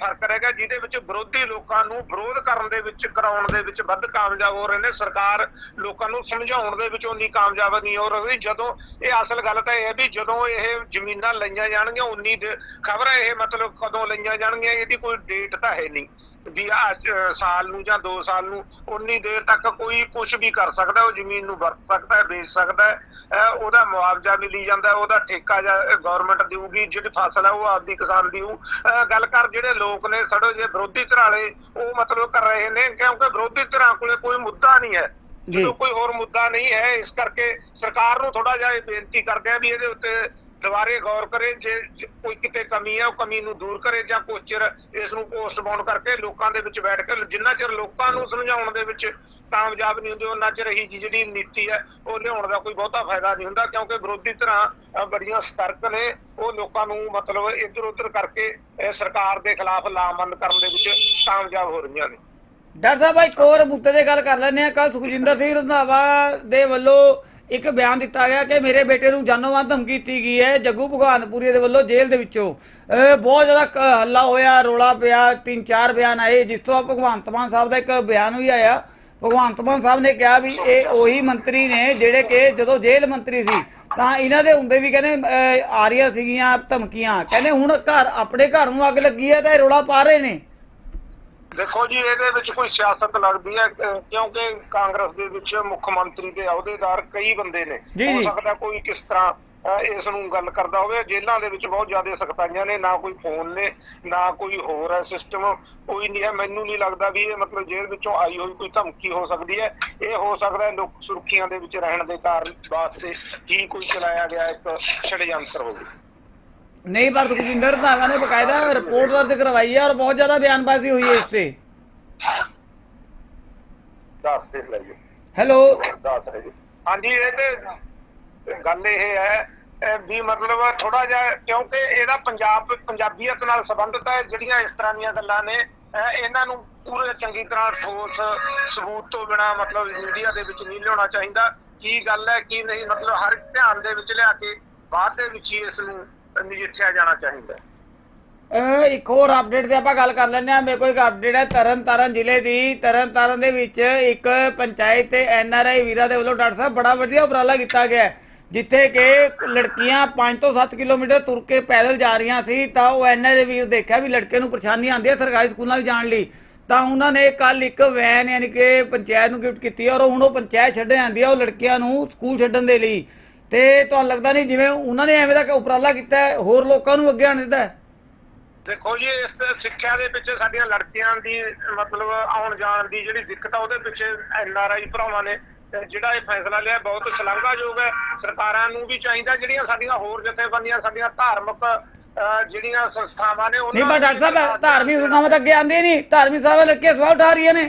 [SPEAKER 1] ਫ਼ਰਕ ਰਹੇਗਾ ਜਿਹਦੇ ਵਿੱਚ ਵਿਰੋਧੀ ਲੋਕਾਂ ਨੂੰ ਵਿਰੋਧ ਕਰਨ ਦੇ ਵਿੱਚ ਕਰਾਉਣ ਦੇ ਵਿੱਚ ਵੱਧ ਕਾਮਯਾਬ ਹੋ ਰਹੇ ਨੇ। ਸਰਕਾਰ ਲੋਕਾਂ ਨੂੰ ਸਮਝਾਉਣ ਦੇ ਵਿੱਚ ਉਨੀ ਕਾਮਯਾਬ ਨਹੀਂ ਹੋ ਰਹੀ। ਜਦੋਂ ਇਹ ਅਸਲ ਗੱਲ ਤਾਂ ਇਹ ਹੈ ਵੀ ਜਦੋਂ ਇਹ ਜ਼ਮੀਨਾਂ ਲਈਆਂ ਜਾਣਗੀਆਂ ਉਨੀ ਖਬਰ ਹੈ ਇਹ ਮਤਲਬ ਕਦੋਂ ਲਈਆਂ ਜਾਣਗੀਆਂ ਇਹਦੀ ਕੋਈ ਡੇਟ ਤਾਂ ਹੈ ਨਹੀਂ। ਵੀ ਆ ਸਾਲ ਨੂੰ ਜਾਂ 2 ਸਾਲ ਨੂੰ ਉਨੀ ਦੇਰ ਤੱਕ ਕੋਈ ਕੁਝ ਵੀ ਕਰ ਸਕਦਾ ਉਹ ਜ਼ਮੀਨ ਨੂੰ ਵਰਤ ਸਕਦਾ ਹੈ ਵੇਚ ਸਕਦਾ ਹੈ ਉਹਦਾ ਮੁਆਵਜ਼ਾ ਮਿਲੀ ਜਾਂਦਾ ਹੈ, ਉਹਦਾ ਠੇਕਾ ਜਾਂ ਗਵਰਨਮੈਂਟ ਦੇਊਗੀ ਜਿਹੜੀ ਫਸਲ ਹੈ ਉਹ ਆਪਦੀ ਕਿਸਾਨ ਦੀ। ਅਹ ਗੱਲ ਕਰ ਜਿਹੜੇ ਲੋਕ ਨੇ ਸੜੋ ਜੇ ਵਿਰੋਧੀ ਧਿਰ ਵਾਲੇ ਉਹ ਮਤਲਬ ਕਰ ਰਹੇ ਨੇ ਕਿਉਂਕਿ ਵਿਰੋਧੀ ਧਿਰਾਂ ਕੋਲੇ ਕੋਈ ਮੁੱਦਾ ਨਹੀਂ ਹੈ
[SPEAKER 2] ਜੀ।
[SPEAKER 1] ਜਦੋਂ ਕੋਈ ਹੋਰ ਮੁੱਦਾ ਨਹੀਂ ਹੈ ਇਸ ਕਰਕੇ ਸਰਕਾਰ ਨੂੰ ਥੋੜਾ ਜਿਹਾ ਬੇਨਤੀ ਕਰਦੇ ਆ ਵੀ ਇਹਦੇ ਉੱਤੇ ਦੁਬਾਰੇ ਗੌਰ ਕਰੇ, ਜੇ ਜੇ ਕੋਈ ਕਿਤੇ ਕਮੀ ਹੈ ਉਹ ਕਮੀ ਨੂੰ ਦੂਰ ਕਰੇ ਜਾਂ ਕੁਛ ਚਿਰ ਇਸ ਨੂੰ ਪੋਸਟਪੋਨ ਕਰਕੇ ਲੋਕਾਂ ਦੇ ਵਿੱਚ ਬੈਠ ਕੇ, ਜਿੰਨਾ ਚਿਰ ਲੋਕਾਂ ਨੂੰ ਸਮਝਾਉਣ ਦੇ ਵਿੱਚ ਕਾਮਯਾਬ ਨਹੀਂ ਹੁੰਦੇ, ਉਹਨਾਂ ਚਿਰ ਇਹੀ ਜਿਹੜੀ ਨੀਤੀ ਹੈ, ਉਹ ਲਿਆਉਣ ਦਾ ਕੋਈ ਬਹੁਤਾ ਫਾਇਦਾ ਨਹੀਂ ਹੁੰਦਾ, ਕਿਉਂਕਿ ਵਿਰੋਧੀ ਧਿਰਾਂ ਬੜੀਆਂ ਸਤਰਕ ਨੇ, ਉਹ ਲੋਕਾਂ ਨੂੰ ਮਤਲਬ ਇੱਧਰ ਉੱਧਰ ਕਰਕੇ ਸਰਕਾਰ ਦੇ ਖਿਲਾਫ ਲਾਮਬੰਦ ਕਰਨ ਦੇ ਵਿੱਚ ਕਾਮਯਾਬ ਹੋ ਰਹੀਆਂ ਨੇ।
[SPEAKER 2] ਡਾਕਟਰ ਸਾਹਿਬ ਇੱਕ ਹੋਰ ਮੁੱਦੇ ਤੇ ਗੱਲ ਕਰ ਲੈਂਦੇ ਆ ਕੱਲ ਸੁਖਜਿੰਦਰ ਸਿੰਘ ਰੰਧਾਵਾ ਦੇ ਵੱਲੋਂ ਇੱਕ ਬਿਆਨ ਦਿੱਤਾ ਗਿਆ ਕਿ ਮੇਰੇ ਬੇਟੇ ਨੂੰ ਜਾਨੋਂ ਧਮਕੀ ਦਿੱਤੀ ਗਈ ਹੈ। ਜੱਗੂ ਭਗਵਾਨਪੁਰੀ ਦੇ ਵੱਲੋਂ ਜੇਲ੍ਹ ਦੇ ਵਿੱਚੋਂ ਬਹੁਤ ਜ਼ਿਆਦਾ ਕ- ਹੱਲਾ ਹੋਇਆ, ਰੋਲਾ ਪਿਆ ਤਿੰਨ ਚਾਰ ਬਿਆਨ ਆਏ। ਜਿਸ ਤੋਂ ਬਾਅਦ ਭਗਵੰਤ ਮਾਨ ਸਾਹਿਬ ਦਾ ਇੱਕ ਬਿਆਨ ਵੀ ਆਇਆ। ਭਗਵੰਤ ਮਾਨ ਸਾਹਿਬ ਨੇ ਕਿਹਾ ਵੀ ਇਹ ਉਹੀ ਮੰਤਰੀ ਨੇ ਜਿਹੜੇ ਕਿ ਜਦੋਂ ਜੇਲ੍ਹ ਮੰਤਰੀ ਸੀ, ਤਾਂ ਇਹਨਾਂ ਦੇ ਹੁੰਦੇ ਵੀ ਕਹਿੰਦੇ ਆ ਰਹੀਆਂ ਸੀਗੀਆਂ, ਧਮਕੀਆਂ। ਕਹਿੰਦੇ ਹੁਣ ਘਰ, ਆਪਣੇ ਘਰ ਨੂੰ ਅੱਗ ਲੱਗੀ ਹੈ ਤਾਂ ਇਹ ਰੋਲਾ ਪਾ ਰਹੇ ਨੇ।
[SPEAKER 1] ਦੇਖੋ ਜੀ ਇਹਦੇ ਵਿੱਚ ਕੋਈ ਸਿਆਸਤ ਲੱਗਦੀ ਹੈ ਕਿਉਂਕਿ ਕਾਂਗਰਸ ਦੇ ਵਿੱਚ ਮੁੱਖ ਮੰਤਰੀ ਦੇ ਅਹੁਦੇਦਾਰ ਕਈ ਬੰਦੇ ਨੇ। ਹੋ। ਸਕਦਾ ਕੋਈ ਕਿਸ ਤਰ੍ਹਾਂ ਇਸ ਨੂੰ ਗੱਲ ਕਰਦਾ ਹੋਵੇ। ਜੇਲ੍ਹਾਂ ਦੇ ਵਿੱਚ ਬਹੁਤ ਜ਼ਿਆਦਾ ਸਖਤਾਈਆਂ ਨੇ ਨਾ ਕੋਈ ਫੋਨ ਨੇ ਨਾ ਕੋਈ ਹੋਰ ਹੈ ਸਿਸਟਮ ਕੋਈ ਨਹੀਂ ਹੈ ਮੈਨੂੰ ਨਹੀਂ ਲੱਗਦਾ ਵੀ ਇਹ ਮਤਲਬ ਜੇਲ੍ਹ ਵਿੱਚੋਂ ਆਈ ਹੋਈ ਕੋਈ ਧਮਕੀ ਹੋ ਸਕਦੀ ਹੈ। ਇਹ ਹੋ ਸਕਦਾ ਹੈ ਲੋਕ ਸੁਰੱਖਿਆ ਦੇ ਵਿੱਚ ਰਹਿਣ ਦੇ ਕਾਰਨ ਵਾਸਤੇ ਕੀ ਕੋਈ ਚਲਾਇਆ ਗਿਆ ਇੱਕ ਛੜਯੰਤਰ ਹੋਵੇ।
[SPEAKER 2] ਨੇ ਬਕਾਇਦਾ ਰਿਪੋਰਟ ਦਰਜ ਕਰਵਾਈ ਹੈ ਔਰ ਬਹੁਤ ਜ਼ਿਆਦਾ ਬਿਆਨਬਾਜ਼ੀ ਹੋਈ ਹੈ ਇਸ ਤੇ।
[SPEAKER 1] ਦੱਸ ਦੇ ਲਈ
[SPEAKER 2] ਹੈਲੋ।
[SPEAKER 1] ਦੱਸ ਰਹੇ ਹਾਂਜੀ ਇਹ ਤੇ ਗੱਲ ਇਹ ਹੈ ਵੀ ਮਤਲਬ ਥੋੜਾ ਜਿਹਾ ਕਿਉਂਕਿ ਇਹਦਾ ਪੰਜਾਬ ਪੰਜਾਬੀਅਤ ਨਾਲ ਸੰਬੰਧਿਤ ਹੈ ਜਿਹੜੀਆਂ ਇਸ ਤਰ੍ਹਾਂ ਦੀਆਂ ਗੱਲਾਂ ਨੇ ਇਹਨਾਂ ਨੂੰ ਪੂਰੇ ਚੰਗੀ ਤਰ੍ਹਾਂ ਠੋਸ ਸਬੂਤ ਤੋਂ ਬਿਨਾ ਮਤਲਬ ਮੀਡੀਆ ਦੇ ਵਿੱਚ ਨਹੀਂ ਲਿਆਉਣਾ ਚਾਹੀਦਾ। ਕੀ ਗੱਲ ਹੈ ਕੀ ਨਹੀਂ ਮਤਲਬ ਹਰ ਧਿਆਨ ਦੇ ਵਿੱਚ ਲਿਆ ਕੇ ਬਾਅਦ ਦੇ ਵਿੱਚ ਇਸ ਨੂੰ ਨਜਿੱਠਿਆ ਜਾਣਾ ਚਾਹੀਦਾ।
[SPEAKER 2] ਅਹ ਇੱਕ ਹੋਰ ਅਪਡੇਟ ਤੇ ਆਪਾਂ ਗੱਲ ਕਰ ਲੈਂਦੇ ਹਾਂ। ਮੇਰੇ ਕੋਲ ਇੱਕ ਅਪਡੇਟ ਹੈ ਤਰਨਤਾਰਨ ਜ਼ਿਲ੍ਹੇ ਦੀ। ਤਰਨਤਾਰਨ ਦੇ ਵਿੱਚ ਇੱਕ ਪੰਚਾਇਤ ਤੇ ਐਨਆਰਆਈ ਵੀਰਾਂ ਦੇ ਵੱਲੋਂ ਡਾਕਟਰ ਸਾਹਿਬ, ਬੜਾ ਵਧੀਆ ਉਪਰਾਲਾ ਕੀਤਾ ਗਿਆ ਜਿੱਥੇ ਕਿ ਲੜਕੀਆਂ 5 ਤੋਂ 7 ਕਿਲੋਮੀਟਰ ਤੁਰ ਕੇ ਪੈਦਲ ਜਾ ਰਹੀਆਂ ਸੀ, ਤਾਂ ਉਹ ਐਨਆਰਆਈ ਵੀਰ ਦੇਖਿਆ ਵੀ ਲੜਕੇ ਨੂੰ ਪਰੇਸ਼ਾਨੀ ਆਉਂਦੀ ਹੈ ਸਰਕਾਰੀ ਸਕੂਲਾਂ ਵਿੱਚ ਜਾਣ ਲਈ। ਤਾਂ ਉਹਨਾਂ ਨੇ ਕੱਲ ਇੱਕ ਵੈਨ ਯਾਨੀ ਕਿ ਪੰਚਾਇਤ ਨੂੰ ਗਿਫਟ ਕੀਤੀ ਔਰ ਹੁਣ ਉਹ ਪੰਚਾਇਤ ਛੱਡਣ ਆਉਂਦੀ ਹੈ ਉਹ ਲੜਕੀਆਂ ਨੂੰ ਸਕੂਲ ਛੱਡਣ ਦੇ ਲਈ। ਤੇ ਤੁਹਾਨੂੰ ਲੱਗਦਾ ਨਹੀਂ ਜਿਵੇਂ ਉਹਨਾਂ ਨੇ ਐਵੇਂ ਦਾ ਉਪਰਾਲਾ ਕੀਤਾ ਹੈ, ਹੋਰ ਲੋਕਾਂ ਨੂੰ ਅੱਗੇ ਆਣ ਦਿੱਤਾ ਹੈ?
[SPEAKER 1] ਦੇਖੋ ਜੀ ਇਸ ਸਿੱਖਿਆ ਦੇ ਵਿੱਚ ਸਾਡੀਆਂ ਲੜਕੀਆਂ ਦੀ ਮਤਲਬ ਆਉਣ ਜਾਣ ਦੀ ਜਿਹੜੀ ਦਿੱਕਤ ਆ ਉਹਦੇ ਪਿੱਛੇ ਐਨ ਆਰ ਆਈ ਭਰਾਵਾਂ ਨੇ ਜਿਹੜਾ ਇਹ ਫੈਸਲਾ ਲਿਆ ਬਹੁਤ ਸ਼ਲਾਘਾਯੋਗ ਹੈ। ਸਰਕਾਰਾਂ ਨੂੰ ਵੀ ਚਾਹੀਦਾ ਜਿਹੜੀਆਂ ਸਾਡੀਆਂ ਹੋਰ ਜਥੇਬੰਦੀਆਂ ਸਾਡੀਆਂ ਧਾਰਮਿਕ ਜਿਹੜੀਆਂ ਸੰਸਥਾਵਾਂ ਨੇ
[SPEAKER 2] ਨਹੀਂ ਪਰ
[SPEAKER 1] ਨੂੰ
[SPEAKER 2] ਡਾਕਟਰ ਸਾਹਿਬ ਧਾਰਮਿਕ ਸੰਸਥਾਵਾਂ ਤਾਂ ਅੱਗੇ ਆਉਂਦੀਆਂ ਨਹੀਂ। ਧਾਰਮਿਕ ਸਭਾ ਲੱਗੇ ਸਵਾਲ ਉਠਾ ਰਹੀਆਂ ਨੇ।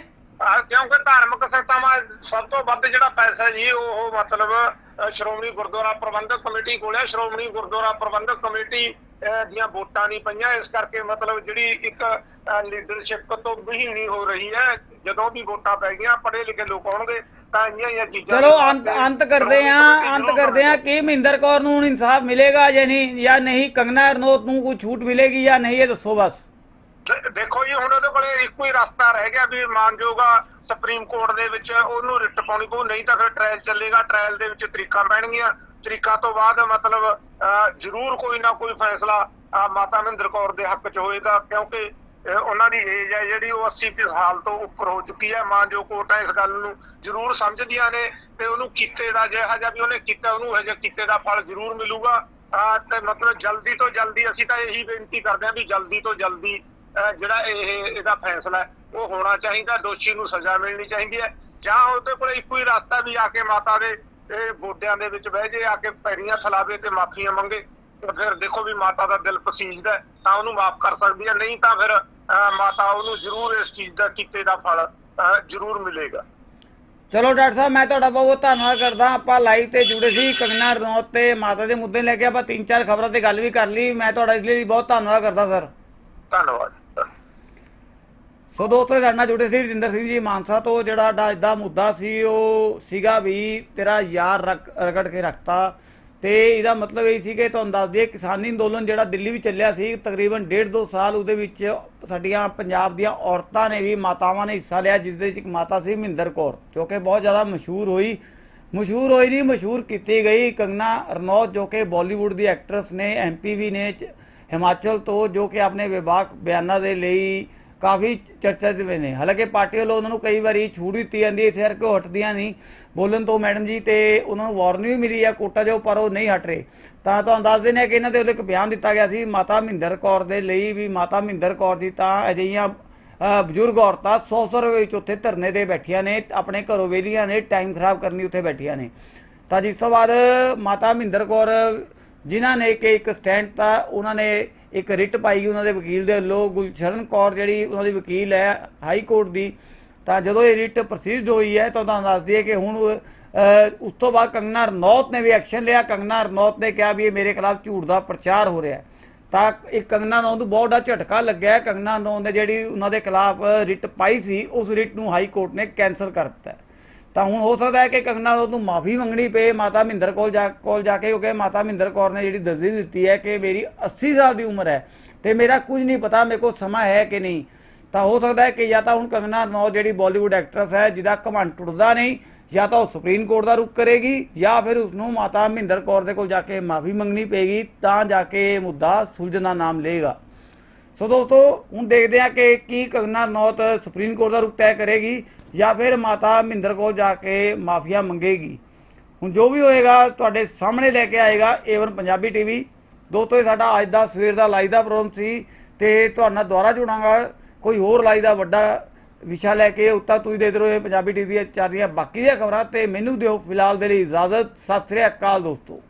[SPEAKER 1] ਕਿਉਂਕਿ ਧਾਰਮਿਕ ਸੰਸਥਾਵਾਂ ਸਭ ਤੋਂ ਵੱਧ ਜਿਹੜਾ ਪੈਸਾ ਜੀ ਉਹ ਮਤਲਬ ਸ਼੍ਰੋਮਣੀ ਗੁਰਦੁਆਰਾ ਪ੍ਰਬੰਧਕ ਕਮੇਟੀ ਕੋਲ ਹੈ ਸ਼੍ਰੋਮਣੀ ਗੁਰਦੁਆਰਾ ਪ੍ਰਬੰਧਕ ਕਮੇਟੀ ਦੀਆਂ ਵੋਟਾਂ ਨਹੀਂ ਪਈਆਂ। ਇਸ ਕਰਕੇ ਮਤਲਬ ਜਿਹੜੀ ਇੱਕ ਲੀਡਰਸ਼ਿਪ ਤੋਂ ਵਿਹੀਣੀ ਹੋ ਰਹੀ ਹੈ ਜਦੋਂ ਵੀ ਵੋਟਾਂ ਪੈ ਗਈਆਂ ਪੜ੍ਹੇ ਲਿਖੇ ਲੋਕ ਆਉਣਗੇ ਤਾਂ ਇੰਨੀਆਂ ਹੀ ਚੀਜ਼ਾਂ
[SPEAKER 2] ਚਲੋ ਅੰਤ ਅੰਤ ਕਰਦੇ ਆਂ ਅੰਤ ਕਰਦੇ ਆਂ ਕਿ ਮਹਿੰਦਰ ਕੌਰ ਨੂੰ ਹੁਣ ਇਨਸਾਫ ਮਿਲੇਗਾ ਜਾਂ ਨਹੀਂ ਜਾਂ ਨਹੀਂ ਕੰਗਨਾ ਰਣੌਤ ਨੂੰ ਕੋਈ ਛੂਟ ਮਿਲੇਗੀ ਜਾਂ ਨਹੀਂ ਇਹ ਦੱਸੋ ਬਸ।
[SPEAKER 1] ਦੇਖੋ ਜੀ, ਹੁਣ ਉਹਦੇ ਕੋਲੇ ਇੱਕੋ ਹੀ ਰਸਤਾ ਰਹਿ ਗਿਆ ਵੀ ਮਾਨਯੋਗਾ ਸੁਪਰੀਮ ਕੋਰਟ ਦੇ ਵਿੱਚ ਉਹਨੂੰ ਰਿਟ ਪਾਉਣੀ ਪਊ, ਨਹੀਂ ਤਾਂ ਫਿਰ ਟ੍ਰਾਇਲ ਚੱਲੇਗਾ ਟ੍ਰਾਇਲ ਦੇ ਵਿੱਚ ਤਰੀਕਾਂ ਪੈਣਗੀਆਂ। ਤਰੀਕਾਂ ਤੋਂ ਬਾਅਦ ਮਤਲਬ ਜ਼ਰੂਰ ਕੋਈ ਨਾ ਕੋਈ ਫੈਸਲਾ ਮਾਤਾ ਮਹਿੰਦਰ ਕੌਰ ਦੇ ਹੱਕ 'ਚ ਹੋਏਗਾ, ਕਿਉਂਕਿ ਉਹਨਾਂ ਦੀ ਏਜ ਹੈ ਜਿਹੜੀ, ਉਹ 80 ਕੁ ਸਾਲ ਤੋਂ ਉੱਪਰ ਹੋ ਚੁੱਕੀ ਹੈ। ਮਾਨਯੋਗ ਕੋਰਟਾਂ ਇਸ ਗੱਲ ਨੂੰ ਜ਼ਰੂਰ ਸਮਝਦੀਆਂ ਨੇ ਤੇ ਉਹਨੂੰ ਕੀਤੇ ਦਾ ਜਿਹੜਾ ਜਿਹਾ ਵੀ ਉਹਨੇ ਕੀਤਾ, ਉਹਨੂੰ ਹਜੇ ਕੀਤੇ ਦਾ ਫਲ ਜ਼ਰੂਰ ਮਿਲੂਗਾ। ਤੇ ਮਤਲਬ ਜਲਦੀ ਤੋਂ ਜਲਦੀ ਅਸੀਂ ਤਾਂ ਇਹੀ ਬੇਨਤੀ ਕਰਦੇ ਹਾਂ ਵੀ ਜਲਦੀ ਤੋਂ ਜਲਦੀ ਜਿਹੜਾ ਇਹ ਇਹਦਾ ਫੈਸਲਾ ਉਹ ਹੋਣਾ ਚਾਹੀਦਾ ਦੋਸ਼ੀ ਨੂੰ ਸਜ਼ਾ ਮਿਲਣੀ ਚਾਹੀਦੀ ਹੈ। ਜਾਂ ਉਹਦੇ ਕੋਲ ਇੱਕੋ ਹੀ ਰਸਤਾ ਵੀ ਆ ਕੇ ਮਾਤਾ ਦੇ ਇਹ ਗੋਡਿਆਂ ਦੇ ਵਿੱਚ ਬਹਿ ਜੇ ਆ ਕੇ ਪੈਰੀਆਂ ਥਲਾਵੇ ਤੇ ਮਾਫੀਆਂ ਮੰਗੇ ਤੇ ਫਿਰ ਦੇਖੋ ਵੀ ਮਾਤਾ ਦਾ ਦਿਲ ਪਸੀਜਦਾ ਤਾਂ ਉਹਨੂੰ ਮਾਫ ਕਰ ਸਕਦੀ ਹੈ ਨਹੀਂ ਤਾਂ ਫਿਰ ਮਾਤਾ ਉਹਨੂੰ ਜ਼ਰੂਰ ਇਸ ਚੀਜ਼ ਦਾ ਕੀਤੇ ਦਾ ਫਲ ਜ਼ਰੂਰ ਮਿਲੇਗਾ।
[SPEAKER 2] ਚਲੋ ਡਾਕਟਰ ਸਾਹਿਬ ਮੈਂ ਤੁਹਾਡਾ ਬਹੁਤ ਬਹੁਤ ਧੰਨਵਾਦ ਕਰਦਾ। ਆਪਾਂ ਲਾਈਵ ਤੇ ਜੁੜੇ ਸੀ ਕੰਗਨਾ ਰਣੌਤ ਤੇ ਮਾਤਾ ਦੇ ਮੁੱਦੇ ਲੈ ਕੇ ਆਪਾਂ ਤਿੰਨ ਚਾਰ ਖਬਰਾਂ ਤੇ ਗੱਲ ਵੀ ਕਰ ਲਈ। ਮੈਂ ਤੁਹਾਡਾ ਇਸ ਲਈ ਬਹੁਤ ਧੰਨਵਾਦ ਕਰਦਾ ਸਰ।
[SPEAKER 1] ਧੰਨਵਾਦ।
[SPEAKER 2] ਸੋ ਦੋਸਤੋ, ਸਾਡੇ ਨਾਲ ਜੁੜੇ ਸੀ ਰਜਿੰਦਰ ਸਿੰਘ ਜੀ ਮਾਨਸਾ ਤੋਂ, ਜਿਹੜਾ ਡਾ ਅੱਜ ਦਾ ਮੁੱਦਾ ਸੀ, ਉਹ ਸੀਗਾ ਵੀ ਤੇਰਾ ਯਾਰ ਰਕ- ਰਗੜ ਕੇ ਰੱਖਤਾ। ਤੇ ਇਹਦਾ ਮਤਲਬ ਇਹ ਸੀ ਕਿ ਤੁਹਾਨੂੰ ਦੱਸ ਦਈਏ, ਕਿਸਾਨੀ ਅੰਦੋਲਨ ਜਿਹੜਾ ਦਿੱਲੀ ਵਿੱਚ ਚੱਲਿਆ ਸੀ, ਤਕਰੀਬਨ ਡੇਢ ਦੋ ਸਾਲ ਉਹਦੇ ਵਿੱਚ ਸਾਡੀਆਂ ਪੰਜਾਬ ਦੀਆਂ ਔਰਤਾਂ ਨੇ ਵੀ, ਮਾਤਾਵਾਂ ਨੇ ਹਿੱਸਾ ਲਿਆ, ਜਿਸ ਦੇ ਵਿੱਚ ਇੱਕ ਮਾਤਾ ਸੀ ਮਹਿੰਦਰ ਕੌਰ, ਜੋ ਕਿ ਬਹੁਤ ਜ਼ਿਆਦਾ ਮਸ਼ਹੂਰ ਹੋਈ। ਮਸ਼ਹੂਰ ਹੋਈ ਨਹੀਂ, ਮਸ਼ਹੂਰ ਕੀਤੀ ਗਈ। ਕੰਗਨਾ ਰਣੌਤ, ਜੋ ਕਿ ਬਾਲੀਵੁੱਡ ਦੀ ਐਕਟਰਸ ਨੇ ਐਮਪੀ ਵੀ ਨੇ ਹਿਮਾਚਲ ਤੋਂ, ਜੋ ਕਿ ਆਪਣੇ ਵਿਭਾਗ ਬਿਆਨਾਂ ਦੇ ਲਈ ਕਾਫੀ ਚਰਚਾ ਦੇ ਵਿੱਚ ਨੇ। ਹਾਲਾਂਕਿ ਪਾਰਟੀ ਵੱਲੋਂ ਉਹਨਾਂ ਨੂੰ ਕਈ ਵਾਰੀ ਛੂਟ ਦਿੱਤੀ ਜਾਂਦੀ ਹੈ, ਇਸ ਕਰਕੇ ਉਹ ਹਟਦੀਆਂ ਨਹੀਂ। ਬੋਲਣ ਤੋਂ ਮੈਡਮ ਜੀ ਤੇ ਉਹਨਾਂ ਨੂੰ ਵਾਰਨਿੰਗ ਵੀ ਮਿਲੀ ਹੈ ਕੋਟਾ ਜੋ ਪਰ ਉਹ ਨਹੀਂ ਹਟ ਰਹੇ। ਤਾਂ ਤੁਹਾਨੂੰ ਦੱਸ ਦਿੰਦੇ ਹਾਂ ਕਿ ਇਹਨਾਂ ਦੇ ਵੱਲੋਂ ਇੱਕ ਬਿਆਨ ਦਿੱਤਾ ਗਿਆ ਸੀ, ਮਾਤਾ ਮਹਿੰਦਰ ਕੌਰ ਦੇ ਲਈ ਵੀ ਮਾਤਾ ਮਹਿੰਦਰ ਕੌਰ ਦੀ ਤਾਂ ਅਜਿਹੀਆਂ ਬਜ਼ੁਰਗ ਔਰਤਾਂ 100 ਰੁਪਏ ਵਿੱਚ ਉੱਥੇ ਧਰਨੇ ਦੇ ਬੈਠੀਆਂ ਨੇ, ਆਪਣੇ ਘਰੋਂ ਵੇਲੀਆਂ ਨੇ ਟਾਈਮ ਖਰਾਬ ਕਰਨੀ ਉੱਥੇ ਬੈਠੀਆਂ ਨੇ। ਤਾਂ ਜਿਸ ਤੋਂ ਬਾਅਦ ਮਾਤਾ ਮਹਿੰਦਰ ਕੌਰ ਜਿਨ੍ਹਾਂ ਨੇ ਕਿ ਇੱਕ ਸਟੈਂਡ ਤਾਂ ਉਹਨਾਂ ਨੇ ਇੱਕ ਰਿਟ ਪਾਈ ਉਹਨਾਂ ਦੇ ਵਕੀਲ ਦੇ ਵੱਲੋਂ ਗੁਲਸ਼ਰਨ ਕੌਰ ਜਿਹੜੀ ਉਹਨਾਂ ਦੀ ਵਕੀਲ ਹੈ ਹਾਈ ਕੋਰਟ ਦੀ, ਤਾਂ ਜਦੋਂ ਇਹ ਰਿਟ ਪ੍ਰੋਸੀਡ ਹੋਈ ਹੈ ਤਾਂ ਤੁਹਾਨੂੰ ਦੱਸ ਦਈਏ ਕਿ ਹੁਣ ਉਸ ਤੋਂ ਬਾਅਦ ਕੰਗਨਾ ਰਣੌਤ ਨੇ ਵੀ ਐਕਸ਼ਨ ਲਿਆ। ਕੰਗਨਾ ਰਣੌਤ ਨੇ ਕਿਹਾ ਵੀ ਇਹ ਮੇਰੇ ਖਿਲਾਫ ਝੂਠ ਦਾ ਪ੍ਰਚਾਰ ਹੋ ਰਿਹਾ ਹੈ। ਤਾਂ ਇਹ ਕੰਗਨਾ ਰਣੌਤ ਨੂੰ ਬਹੁਤ ਵੱਡਾ ਝਟਕਾ ਲੱਗਿਆ ਹੈ। ਕੰਗਨਾ ਰਣੌਤ ਨੇ ਜਿਹੜੀ ਉਹਨਾਂ ਦੇ ਖਿਲਾਫ ਰਿਟ ਪਾਈ ਸੀ, ਉਸ ਰਿਟ ਨੂੰ ਹਾਈ ਕੋਰਟ ਨੇ ਕੈਂਸਲ ਕਰ ਦਿੱਤਾ ਤਾਂ ਹੁਣ ਹੋ ਸਕਦਾ ਹੈ ਕਿ ਕੰਗਨਾ ਰਣੌਤ ਨੂੰ ਮਾਫੀ ਮੰਗਣੀ ਪਏ, ਮਾਤਾ ਮਹਿੰਦਰ ਕੋਲ ਜਾ ਕੋਲ ਜਾ ਕੇ, ਕਿਉਂਕਿ ਮਾਤਾ ਮਹਿੰਦਰ ਕੌਰ ਨੇ ਜਿਹੜੀ ਦਸਦੀ ਦਿੱਤੀ ਹੈ ਕਿ ਮੇਰੀ 80 ਸਾਲ ਦੀ ਉਮਰ ਹੈ ਤੇ ਮੇਰਾ ਕੁਝ ਨਹੀਂ ਪਤਾ, ਮੇਰੇ ਕੋਲ ਸਮਾਂ ਹੈ ਕਿ ਨਹੀਂ। ਤਾਂ ਹੋ ਸਕਦਾ ਹੈ ਕਿ ਜਾਂ ਤਾਂ ਹੁਣ ਕੰਗਨਾ ਰਣੌਤ ਜਿਹੜੀ ਬਾਲੀਵੁੱਡ ਐਕਟਰਸ ਹੈ, ਜਿਹਦਾ ਘਮੰਡ ਟੁੱਟਦਾ ਨਹੀਂ, ਜਾਂ ਤਾਂ ਉਹ ਸੁਪਰੀਮ ਕੋਰਟ ਦਾ ਰੁਖ ਕਰੇਗੀ, ਜਾਂ ਫਿਰ ਉਸ ਨੂੰ ਮਾਤਾ ਮਹਿੰਦਰ ਕੌਰ ਦੇ ਕੋਲ ਜਾ ਕੇ ਮਾਫੀ ਮੰਗਣੀ ਪਏਗੀ, ਤਾਂ ਜਾ ਕੇ ਇਹ ਮੁੱਦਾ ਸੁਲਝਣ ਦਾ ਨਾਮ ਲਏਗਾ। ਸੋ ਦੋਸਤੋ, ਹੁਣ ਦੇਖਦੇ ਹਾਂ ਕਿ ਕੀ ਕੰਗਨਾ ਨੌਤ ਸੁਪਰੀਮ ਕੋਰਟ ਦਾ ਰੁਖ ਤੈਅ ਕਰੇਗੀ। ਜਾਂ ਫਿਰ ਮਾਤਾ ਮਹਿੰਦਰ ਕੋਲ ਜਾ ਕੇ ਮਾਫੀਆ ਮੰਗੇਗੀ। ਹੁਣ ਜੋ ਵੀ ਹੋਏਗਾ, ਤੁਹਾਡੇ ਸਾਹਮਣੇ ਲੈ ਕੇ ਆਏਗਾ ਏਵਨ ਪੰਜਾਬੀ ਟੀਵੀ ਦੋਸਤੋ, ਇਹ ਸਾਡਾ ਅੱਜ ਦਾ ਸਵੇਰ ਦਾ ਲਾਈਵ ਦਾ ਪ੍ਰੋਗਰਾਮ ਸੀ ਤੇ ਤੁਹਾਡੇ ਦੁਬਾਰਾ ਜੁੜਾਂਗਾ। ਕੋਈ ਹੋਰ ਲਾਈਵ ਦਾ ਵੱਡਾ ਵਿਸ਼ਾ ਲੈ ਕੇ ਉੱਤਾ ਤੁਸੀਂ ਦੇਖਦੇ ਰਹੋ ਇਹ ਪੰਜਾਬੀ ਟੀਵੀ ਚੱਲ ਰਹੀਆਂ ਬਾਕੀ ਦੀਆਂ ਖਬਰਾਂ ਤੇ ਮੈਨੂੰ ਦਿਓ ਫਿਲਹਾਲ ਦੇ ਲਈ ਇਜਾਜ਼ਤ। ਸਤਿ ਸ੍ਰੀ ਅਕਾਲ ਦੋਸਤੋ।